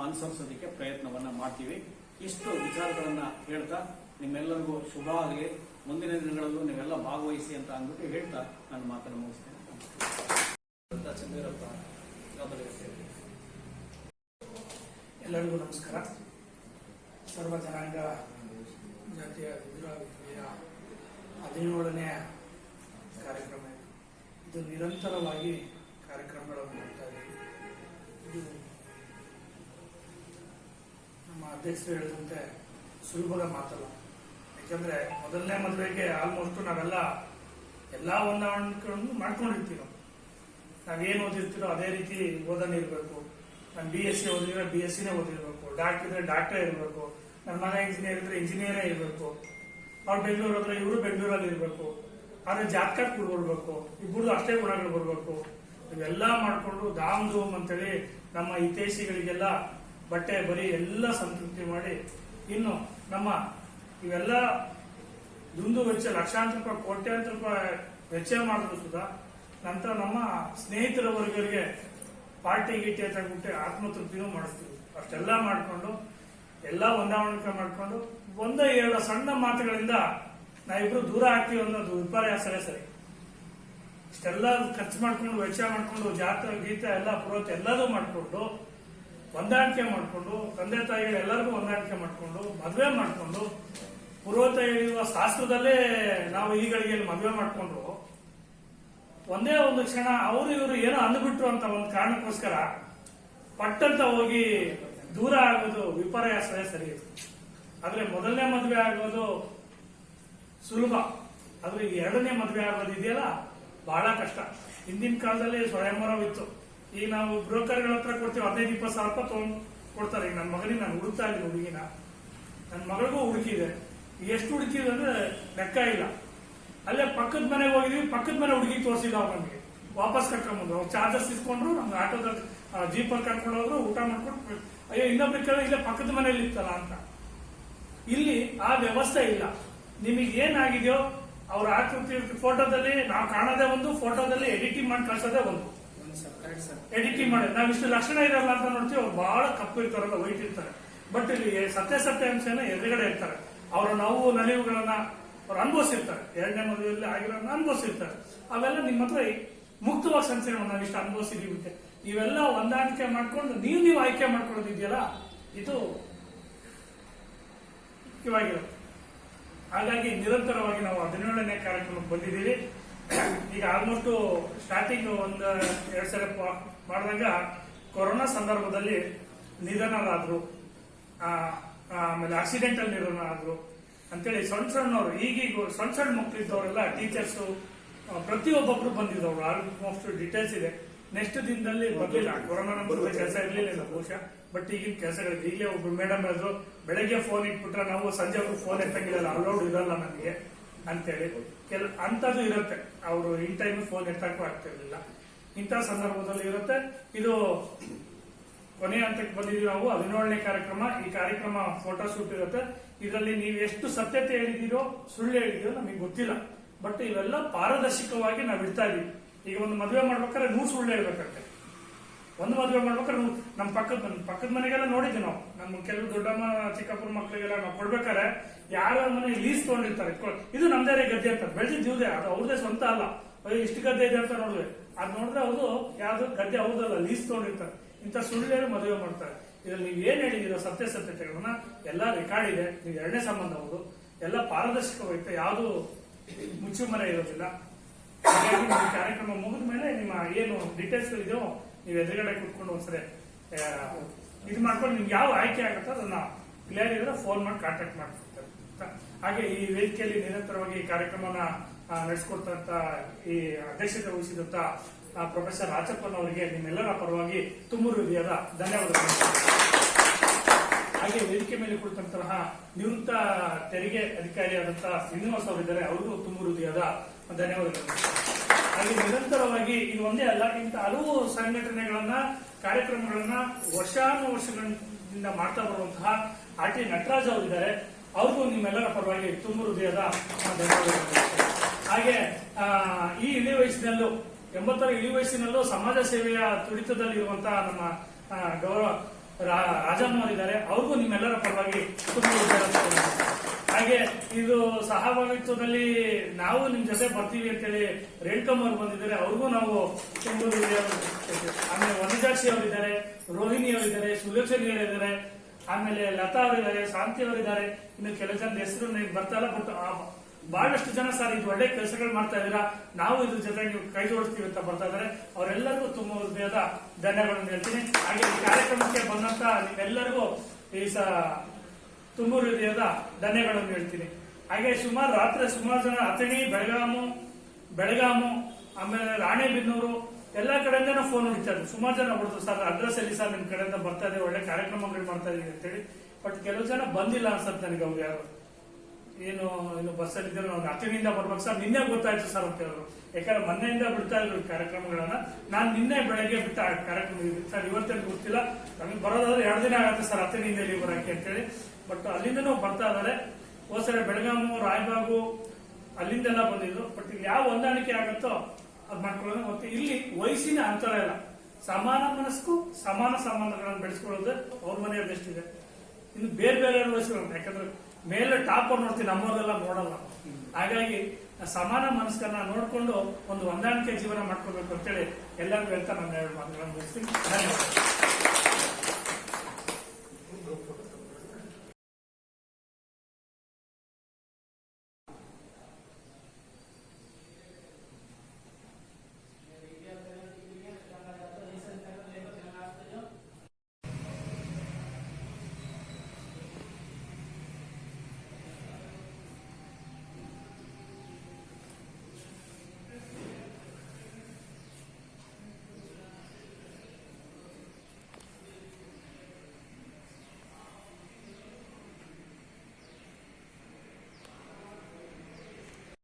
ಅನುಸರಿಸೋದಕ್ಕೆ ಪ್ರಯತ್ನವನ್ನ ಮಾಡ್ತೀವಿ. ಇಷ್ಟು ವಿಚಾರಗಳನ್ನು ಹೇಳ್ತಾ ನಿಮ್ಮೆಲ್ಲರಿಗೂ ಶುಭ. ಆಗಲಿ ಮುಂದಿನ ದಿನಗಳಲ್ಲೂ ನೀವೆಲ್ಲ ಭಾಗವಹಿಸಿ ಅಂತ ಅಂದ್ಬಿಟ್ಟು ಹೇಳ್ತಾ ನನ್ನ ಮಾತನ್ನು ಮುಗಿಸ್ತೇನೆ. ಎಲ್ಲರಿಗೂ ನಮಸ್ಕಾರ. ಸರ್ವ ಜನಾಂಗ ಜಾತಿಯ ಹದಿನೇಳನೇ ಕಾರ್ಯಕ್ರಮ ಇದು. ಇದು ನಿರಂತರವಾಗಿ ಕಾರ್ಯಕ್ರಮಗಳನ್ನು ಮಾಡ್ತಾ ಇದ್ದೀವಿ ಇದು ನಮ್ಮ ಅಧ್ಯಕ್ಷರು ಹೇಳಿದಂತೆ ಸುಲಭದ ಮಾತಲ್ಲ. ಯಾಕಂದ್ರೆ ಮೊದಲನೇ ಮದುವೆಗೆ ಆಲ್ಮೋಸ್ಟ್ ನಾವೆಲ್ಲ ಎಲ್ಲಾ ಹೊಂದಾಣಿಕೆಗಳನ್ನು ಮಾಡ್ಕೊಂಡಿರ್ತೀವಿ. ನಾವು ನಾವೇನು ಓದಿರ್ತೀರೋ ಅದೇ ರೀತಿ ಓದನೆ ಇರಬೇಕು. ನಾನು ಬಿ ಎಸ್ ಸಿ ಓದಿದ್ರೆ ಬಿ ಎಸ್ ಸಿನೇ ಓದಿರ್ಬೇಕು. ಡಾಕ್ಟರ್ ಇದ್ರೆ ಡಾಕ್ಟರ್ ಇರಬೇಕು. ನನ್ನ ಮಗ ಇಂಜಿನಿಯರ್ ಇದ್ರೆ ಇಂಜಿನಿಯರೇ ಇರಬೇಕು. ಅವ್ರು ಬೆಂಗಳೂರು ಹತ್ರ ಇವರು ಬೆಂಗಳೂರಲ್ಲಿ ಇರಬೇಕು. ಆದ್ರೆ ಜಾತಕ ಕೂಡ್ಕೊಳ್ಬೇಕು ಇಬ್ಬರು ಅಷ್ಟೇ ಗುಣಗಳು ಬರಬೇಕು. ಇವೆಲ್ಲ ಮಾಡ್ಕೊಂಡು ಧಾಮ್ ಧೂಮ್ ಅಂತೇಳಿ ನಮ್ಮ ಹಿತೈಷಿಗಳಿಗೆಲ್ಲ ಬಟ್ಟೆ, ಬರಿ ಎಲ್ಲ ಸಂತೃಪ್ತಿ ಮಾಡಿ ಇನ್ನು ನಮ್ಮ ಇವೆಲ್ಲ ದುಂದು ವೆಚ್ಚ, ಲಕ್ಷಾಂತರ ರೂಪಾಯಿ, ಕೋಟ್ಯಾಂತರ ರೂಪಾಯಿ ವೆಚ್ಚ ಮಾಡಿದ್ರು ಸುಧಾ. ನಂತರ ನಮ್ಮ ಸ್ನೇಹಿತರ ವರ್ಗರಿಗೆ ಪಾರ್ಟಿ ಗೀಟಿ ಅಂತ ಬಿಟ್ಟು ಆತ್ಮತೃಪ್ತಿನೂ ಮಾಡಿಸ್ತೀವಿ. ಅಷ್ಟೆಲ್ಲ ಮಾಡಿಕೊಂಡು, ಎಲ್ಲ ಹೊಂದಾವಣಿಕೆ ಮಾಡಿಕೊಂಡು, ಒಂದ ಎರಡು ಸಣ್ಣ ಮಾತುಗಳಿಂದ ನಾವಿಬ್ರು ದೂರ ಆಗ್ತೀವಿ ಅನ್ನೋದು ವಿಪರ್ಯಾಸವೇ ಸರಿ ಇಷ್ಟೆಲ್ಲ ಖರ್ಚು ಮಾಡ್ಕೊಂಡು, ವೆಚ್ಚ ಮಾಡಿಕೊಂಡು, ಜಾತ್ರೆ, ಗೀತೆ, ಎಲ್ಲ ಪುರೋಹಿತ ಎಲ್ಲದೂ ಮಾಡಿಕೊಂಡು, ಹೊಂದಾಣಿಕೆ ಮಾಡಿಕೊಂಡು, ತಂದೆ ತಾಯಿಗಳು ಎಲ್ಲರಿಗೂ ಹೊಂದಾಣಿಕೆ ಮಾಡಿಕೊಂಡು, ಮದುವೆ ಮಾಡ್ಕೊಂಡು ಪುರೋಹಿತ ಹೇಳಿರುವ ಶಾಸ್ತ್ರದಲ್ಲೇ ನಾವು ಈಗಳಿಗೆ ಮದುವೆ ಮಾಡ್ಕೊಂಡ್ರು. ಒಂದೇ ಒಂದು ಕ್ಷಣ ಅವರು ಇವರು ಏನೋ ಅಂದ್ಬಿಟ್ರು ಅಂತ ಒಂದು ಕಾರಣಕ್ಕೋಸ್ಕರ ಪಟ್ಟಂತ ಹೋಗಿ ದೂರ ಆಗೋದು ವಿಪರ್ಯಾಸವೇ ಸರಿ. ಆದ್ರೆ ಮೊದಲನೇ ಮದುವೆ ಆಗೋದು ಸುಲಭ. ಆದ್ರೆ ಎರಡನೇ ಮದುವೆ ಆಗೋದು ಇದೆಯಲ್ಲ, ಬಹಳ ಕಷ್ಟ. ಹಿಂದಿನ ಕಾಲದಲ್ಲಿ ಸ್ವಯಂವರವಿತ್ತು. ಈಗ ನಾವು ಬ್ರೋಕರ್ಗಳ ಹತ್ರ ಕೊಡ್ತೀವಿ, ಹದಿನೈದು, ಇಪ್ಪತ್ತು ಸಾವಿರ ರೂಪಾಯಿ ತಗೊಂಡು ಕೊಡ್ತಾರೆ. ಈಗ ನನ್ನ ಮಗನಿಗೆ ನಾನು ಹುಡುಕ್ತಾ ಇದ್ದೀನಿ ಹುಡುಗಿನ. ನನ್ನ ಮಗಳಿಗೂ ಹುಡುಕಿದೆ ಎಷ್ಟು ಹುಡುಕಿದ್ರು ಅಂದ್ರೆ ಲೆಕ್ಕ ಇಲ್ಲ. ಅಲ್ಲೇ ಪಕ್ಕದ ಮನೆಗೆ ಹೋಗಿದ್ವಿ ಪಕ್ಕದ ಮನೆ ಹುಡುಗಿ ತೋರಿಸಿದ ಅವ್ರು ನಮಗೆ ವಾಪಸ್ ಕರ್ಕೊಂಡ್ಬಂದ್ರು ಅವ್ರು ಚಾರ್ಜಸ್ ಇಸ್ಕೊಂಡ್ರು ನಮ್ಗೆ ಆಟೋದಲ್ಲಿ ಜೀಪಲ್ಲಿ ಕರ್ಕೊಂಡು ಹೋದ್ರು ಊಟ ಮಾಡ್ಕೊಂಡು ಅಯ್ಯೋ ಇನ್ನೊಬ್ರು ಕೇಳಿದ್ರೆ ಇಲ್ಲೇ ಪಕ್ಕದ ಮನೇಲಿ ಇತ್ತಲ್ಲ ಅಂತ. ಇಲ್ಲಿ ಆ ವ್ಯವಸ್ಥೆ ಇಲ್ಲ. ನಿಮಗೆ ಏನಾಗಿದೆಯೋ ಅವ್ರು ಆಕೃತಿ ಫೋಟೋದಲ್ಲಿ ನಾವು ಕಾಣೋದೇ ಒಂದು ಫೋಟೋದಲ್ಲಿ ಎಡಿಟಿಂಗ್ ಮಾಡಿ ಕಳ್ಸೋದೇ ಒಂದು. ಎಡಿಟಿಂಗ್ ಮಾಡಿ. ನಾವು ಇಷ್ಟು ಲಕ್ಷಣ ಇರಲ್ಲ ಅಂತ ನೋಡ್ತೀವಿ ಅವ್ರು ಬಹಳ ಕಪ್ಪು ಇರ್ತಾರಲ್ಲ ವೈಟ್ ಇರ್ತಾರೆ. ಬಟ್ ಇಲ್ಲಿ ಸತ್ಯ ಸತ್ಯಾಂಶನ ಎದುರುಗಡೆ ಇರ್ತಾರೆ. ಅವರ ನೋವು, ನಲಿವುಗಳನ್ನ ಅವ್ರು ಅನುಭವಿಸಿರ್ತಾರೆ. ಎರಡನೇ ಮದುವೆಯಲ್ಲಿ ಆಗಿರೋದನ್ನ ಅನುಭವಿಸಿರ್ತಾರೆ. ಅವೆಲ್ಲ ನಿಮ್ಮ ಹತ್ರ ಮುಕ್ತವಾಗಿ ಸಂಚರಣೆ ನಾವು ಇಷ್ಟು ಅನುಭವಿಸಿದೀವಿ ಇವೆಲ್ಲ ಹೊಂದಾಣಿಕೆ ಮಾಡ್ಕೊಂಡು, ನೀವು ನೀವು ಆಯ್ಕೆ ಮಾಡ್ಕೊಳ್ಳೋದಿದೆಯಲ್ಲ, ಇದು ಮುಖ್ಯವಾಗಿರುತ್ತೆ. ಹಾಗಾಗಿ ನಿರಂತರವಾಗಿ ನಾವು ಹದಿನೇಳನೇ ಕಾರ್ಯಕ್ರಮಕ್ಕೆ ಬಂದಿದ್ದೀವಿ. ಈಗ ಆಲ್ಮೋಸ್ಟ್ ಸ್ಟಾರ್ಟಿಂಗ್ ಒಂದು ಎರಡು ಸಲ ಮಾಡಿದಾಗ ಕೊರೋನಾ ಸಂದರ್ಭದಲ್ಲಿ ನಿಧನರಾದರು. ಆಮೇಲೆ ಆಕ್ಸಿಡೆಂಟಲ್ ಆದ್ರು. ಅಂತೇಳಿ ಸಣ್ಣ ಸಣ್ಣವರು ಈಗೀಗ ಸಣ್ಣ ಸಣ್ಣ ಮಕ್ಕಳಿದ್ದವರೆಲ್ಲ ಟೀಚರ್ಸ್ ಪ್ರತಿಯೊಬ್ಬೊಬ್ರು ಬಂದಿದ್ದವರು. ಆಲ್ಮೋಸ್ಟ್ ಡೀಟೇಲ್ಸ್ ಇದೆ. ನೆಕ್ಸ್ಟ್ ದಿನದಲ್ಲಿ ಬರ್ಲಿಲ್ಲ ಕೊರೋನಾ ನಂಬರ್ ಕೆಲಸ ಇರಲಿಲ್ಲ ಬಹುಶಃ. ಬಟ್ ಈಗಿನ ಕೆಲಸಗಳು ಈಗಲೇ ಒಬ್ರು ಮೇಡಮ್ ಹೇಳಿದ್ರು ಬೆಳಗ್ಗೆ ಫೋನ್ ಇಟ್ಬಿಟ್ರೆ ನಾವು ಸಂಜೆ ಫೋನ್ ಎತ್ತಂಗಿಲ್ಲ ಅಲೌಡ್ ಇರಲ್ಲ ನನಗೆ ಅಂತೇಳಿ. ಕೆಲ ಅಂಥದ್ದು ಇರುತ್ತೆ. ಅವರು ಇನ್ ಟೈಮ್ ಫೋನ್ ಎತ್ತಕ್ಕೂ ಆಗ್ತಿರ್ಲಿಲ್ಲ. ಇಂಥ ಸಂದರ್ಭದಲ್ಲಿ ಇರುತ್ತೆ. ಇದು ಕೊನೆ ಹಂತಕ್ಕೆ ಬಂದಿದ್ದೀವಿ ನಾವು, ಹದಿನೇಳನೇ ಕಾರ್ಯಕ್ರಮ. ಈ ಕಾರ್ಯಕ್ರಮ ಫೋಟೋ ಶೂಟ್ ಇರುತ್ತೆ. ಇದರಲ್ಲಿ ನೀವು ಎಷ್ಟು ಸತ್ಯತೆ ಹೇಳಿದ್ದೀರೋ, ಸುಳ್ಳು ಹೇಳಿದಿರೋ ನಮಗೆ ಗೊತ್ತಿಲ್ಲ. ಬಟ್ ಇವೆಲ್ಲ ಪಾರದರ್ಶಕವಾಗಿ ನಾವು ಇಡ್ತಾ ಇದೀವಿ. ಈಗ ಒಂದು ಮದುವೆ ಮಾಡ್ಬೇಕಾದ್ರೆ ನೂರು ಸುಳ್ಳು ಹೇಳ್ಬೇಕಾಗ್ತದೆ ಒಂದು ಮದುವೆ ಮಾಡ್ಬೇಕಾದ್ರೆ ನಮ್ಮ ಪಕ್ಕದ ಮನೆ, ಪಕ್ಕದ ಮನೆಗೆಲ್ಲ ನೋಡಿದ್ವಿ ನಾವು. ನಮ್ಮ ಕೆಲವು ದೊಡ್ಡಮ್ಮ, ಚಿಕ್ಕಪ್ಪನ ಮಕ್ಕಳಿಗೆಲ್ಲ ನಾವು ಕೊಡ್ಬೇಕಾದ್ರೆ ಯಾರ ಮನೆ ಲೀಸ್ ತಗೊಂಡಿರ್ತಾರೆ. ಇದು ನಮ್ದೇ ಗದ್ದೆ ಅಂತ. ಬೆಳೆದಿದ್ದು ಅದು ಅವ್ರದೇ ಸ್ವಂತ ಅಲ್ಲ. ಇಷ್ಟು ಗದ್ದೆ ಇದೆ ಅಂತ ನೋಡಿದ್ವಿ. ಅದು ನೋಡಿದ್ರೆ ಅವರು ಯಾವ್ದು ಗದ್ದೆ ಹೌದಲ್ಲ ಲೀಸ್ ತಗೊಂಡಿರ್ತಾರೆ. ಇಂಥ ಸುಳ್ಳು ಮದುವೆ ಮಾಡ್ತಾರೆ. ಇದರಲ್ಲಿ ನೀವು ಏನ್ ಹೇಳಿದಿರೋ ಸತ್ಯಾಸತ್ಯತೆಗಳನ್ನ ಎಲ್ಲ ರೆಕಾರ್ಡ್ ಇದೆ. ನೀವು ಎರಡನೇ ಸಂಬಂಧ ಅವರು ಎಲ್ಲ ಪಾರದರ್ಶಕವಾಗುತ್ತೆ ಯಾವುದು ಮುಚ್ಚುಮರೆ ಇರೋದಿಲ್ಲ. ನಿಮ್ಮ ಕಾರ್ಯಕ್ರಮ ಮುಗಿದ ಮೇಲೆ ನಿಮ್ಮ ಏನು ಡೀಟೇಲ್ಸ್ ಇದೆಯೋ ನೀವು ಎದುರುಗಡೆ ಕೂತ್ಕೊಂಡು ಒಂದ್ಸರಿ ಇದು ಮಾಡ್ಕೊಂಡು ನಿಮ್ಗೆ ಯಾವ ಆಯ್ಕೆ ಆಗುತ್ತೋ ಅದನ್ನ ಕ್ಲಿಯರ್ ಇದ್ರೆ ಫೋನ್ ಮಾಡಿ ಕಾಂಟ್ಯಾಕ್ಟ್ ಮಾಡ್ತಿರ್ತಾರೆ ಹಾಗೆ ಈ ವೇದಿಕೆಯಲ್ಲಿ ನಿರಂತರವಾಗಿ ಈ ಕಾರ್ಯಕ್ರಮನ ಆ, ಈ ಅಧ್ಯಕ್ಷತೆ ವಹಿಸಿದಂತ ಪ್ರೊಫೆಸರ್ ರಾಚಪ್ಪನ್ ಅವರಿಗೆ ನಿಮ್ಮೆಲ್ಲರ ಪರವಾಗಿ ತುಂಬು ಹೃದಯದ ಧನ್ಯವಾದಗಳು. ಹಾಗೆ ವೇದಿಕೆ ಮೇಲೆ ಕುಳಿತಂತಹ ನಿವೃತ್ತ ತೆರಿಗೆ ಅಧಿಕಾರಿಯಾದಂತಹ ಶ್ರೀನಿವಾಸ್ ಅವರಿದ್ದಾರೆ ಅವರಿಗೂ ತುಂಬು ಹೃದಯದ ಧನ್ಯವಾದಗಳು. ಹಾಗೆ ನಿರಂತರವಾಗಿ ಇದು ಒಂದೇ ಅಲ್ಲ ಇಂಥ ಹಲವು ಸಂಘಟನೆಗಳನ್ನ ಕಾರ್ಯಕ್ರಮಗಳನ್ನ ವರ್ಷಾನುವರ್ಷಗಳಿಂದ ಮಾಡ್ತಾ ಬರುವಂತಹ ಆರ್ ಟಿ ನಟರಾಜ್ ಅವರಿದ್ದಾರೆ ಅವ್ರಿಗೂ ನಿಮ್ಮೆಲ್ಲರ ಪರವಾಗಿ ತುಂಬ ಹೃದಯದ ಧನ್ಯವಾದಗಳು. ಹಾಗೆ ಈ ಇಳಿ ವಯಸ್ಸಿನಲ್ಲೂ, ಎಂಬತ್ತರ ಇಳಿ ವಯಸ್ಸಿನಲ್ಲೂ ಸಮಾಜ ಸೇವೆಯ ತುಡಿತದಲ್ಲಿರುವಂತಹ ನಮ್ಮ ಗೌರವ ರಾ- ರಾಜಮ್ಮ ಅವ್ರಿಗೂ ನಿಮ್ಮೆಲ್ಲರ ಪರವಾಗಿ ಹಾಗೆ, ಇದು ಸಹಭಾಗಿತ್ವದಲ್ಲಿ ನಾವು ನಿಮ್ ಜೊತೆ ಬರ್ತೀವಿ ಅಂತೇಳಿ ರೇಣುಕಮ್ಮ ಅವರು ಬಂದಿದ್ದಾರೆ. ಅವ್ರಿಗೂ ನಾವು ಆಮೇಲೆ ವನಜಾಕ್ಷಿ ಅವರಿದ್ದಾರೆ, ರೋಹಿಣಿ ಅವರಿದ್ದಾರೆ ಸುಲಕ್ಷಣಿ ಅವರಿದ್ದಾರೆ, ಆಮೇಲೆ ಲತಾ ಅವರಿದ್ದಾರೆ, ಶಾಂತಿ ಅವರಿದ್ದಾರೆ. ಇನ್ನು ಕೆಲ ಜನ ಹೆಸರು ಬರ್ತಾ ಇಲ್ಲ ಬಟ್ ಬಹಳಷ್ಟು ಜನ ಸರ್ ಇದು ಒಳ್ಳೆ ಕೆಲಸಗಳು ಮಾಡ್ತಾ ಇದ್ದೀರಾ? ನಾವು ಇದ್ರ ಜೊತೆ ನೀವು ಕೈ ಜೋಡಿಸ್ತೀವಿ ಅಂತ ಬರ್ತಾ ಇದ್ದಾರೆ. ಅವರೆಲ್ಲರಿಗೂ ತುಂಬ ಹೃದಯದ ಧನ್ಯವಾದಗಳನ್ನು ಹೇಳ್ತೀನಿ. ಹಾಗೆ ಈ ಕಾರ್ಯಕ್ರಮಕ್ಕೆ ಬಂದಂತ ನಿಮ್ಮೆಲ್ಲರಿಗೂ ಈ ಸ ತುಂಬ ಹೃದಯದ ಧನ್ಯಗಳನ್ನು ಹೇಳ್ತೀನಿ. ಹಾಗೆ ಸುಮಾರು ರಾತ್ರಿ ಸುಮಾರು ಜನ ಅಥಣಿ, ಬೆಳಗಾಮು ಬೆಳಗಾಮು, ಆಮೇಲೆ ರಾಣೆಬೆನ್ನೂರು, ಎಲ್ಲಾ ಕಡೆಯಿಂದನೂ ಫೋನ್ ಹೊಡಿತಾ ಸುಮಾರು ಜನ ಬರ್ತದೆ ಸರ್ ಅಡ್ರೆಸ್ ಎಲ್ಲಿ ಸರ್ ನಿಮ್ ಕಡೆಯಿಂದ ಬರ್ತಾ ಇದೆ, ಒಳ್ಳೆ ಕಾರ್ಯಕ್ರಮಗಳು ಮಾಡ್ತಾ ಇದೀವಿ ಅಂತೇಳಿ. ಬಟ್ ಕೆಲವು ಜನ ಬಂದಿಲ್ಲ ಅನ್ಸತ್ತೆ ನನಗೆ ಅವ್ರು ಯಾರು. ಏನು, ಇನ್ನು ಬಸ್ಸಲ್ಲಿ ಇದ್ರೆ ನಾವು ಹತ್ತಿನಿಂದ ಬರ್ಬೇಕು. ಸರ್, ನಿನ್ನೆ ಗೊತ್ತಾಯ್ತು ಸರ್ ಅಂತ ಹೇಳಿದ್ರು ಯಾಕಂದ್ರೆ ಮೊನ್ನೆಯಿಂದ ಬಿಡ್ತಾ ಇದ್ರು ಕಾರ್ಯಕ್ರಮಗಳನ್ನ. ನಾನು ನಿನ್ನೆ ಬೆಳಗ್ಗೆ ಬಿಟ್ಟ ಕಾರ್ಯಕ್ರಮ ಇದೆ. ಸರ್, ಇವತ್ತೇನು ಗೊತ್ತಿಲ್ಲ. ನಮಗೆ ಬರೋದಾದ್ರೆ ಎರಡು ದಿನ ಆಗುತ್ತೆ ಸರ್ ಹತ್ತಿನಿಂದ ಇಲ್ಲಿ ಬರಕ್ಕೆ ಅಂತೇಳಿ. ಬಟ್ ಅಲ್ಲಿಂದನೂ ಬರ್ತಾ ಇದಾರೆ ಹೋದ್ಸರಿ ಬೆಳಗಾಮು, ರಾಯಬಾಗು, ಅಲ್ಲಿಂದೆಲ್ಲ ಬಂದಿದ್ರು ಬಟ್ ಯಾವ ಹೊಂದಾಣಿಕೆ ಆಗುತ್ತೋ ಅದ್ ಮಾಡ್ಕೊಳ್ಳೋದು ಮತ್ತೆ ಇಲ್ಲಿ ವಯಸ್ಸಿನ ಅಂತರ ಇಲ್ಲ. ಸಮಾನ ಮನಸ್ಕು, ಸಮಾನ ಸಂಬಂಧಗಳನ್ನು ಬೆಳೆಸ್ಕೊಳ್ಳೋದು ಅವ್ರ ಮನೆಯದಷ್ಟಿದೆ ಇನ್ನು ಬೇರೆ ಬೇರೆ ವಯಸ್ಸುಗಳು. ಯಾಕಂದ್ರೆ ಮೇಲೆ ಟಾಪ್ ನೋಡ್ತೀವಿ ನಮ್ಮವರೆಲ್ಲ ನೋಡಲ್ಲ. ಹಾಗಾಗಿ ಸಮಾನ ಮನಸ್ಕರನ್ನ ನೋಡಿಕೊಂಡು ಒಂದು ಹೊಂದಾಣಿಕೆ ಜೀವನ ಮಾಡ್ಕೋಬೇಕು ಅಂತೇಳಿ ಎಲ್ಲರಿಗೂ ಹೇಳ್ತಾ ನಾನು ಮುಗಿಸ್ತೀನಿ. ಧನ್ಯವಾದ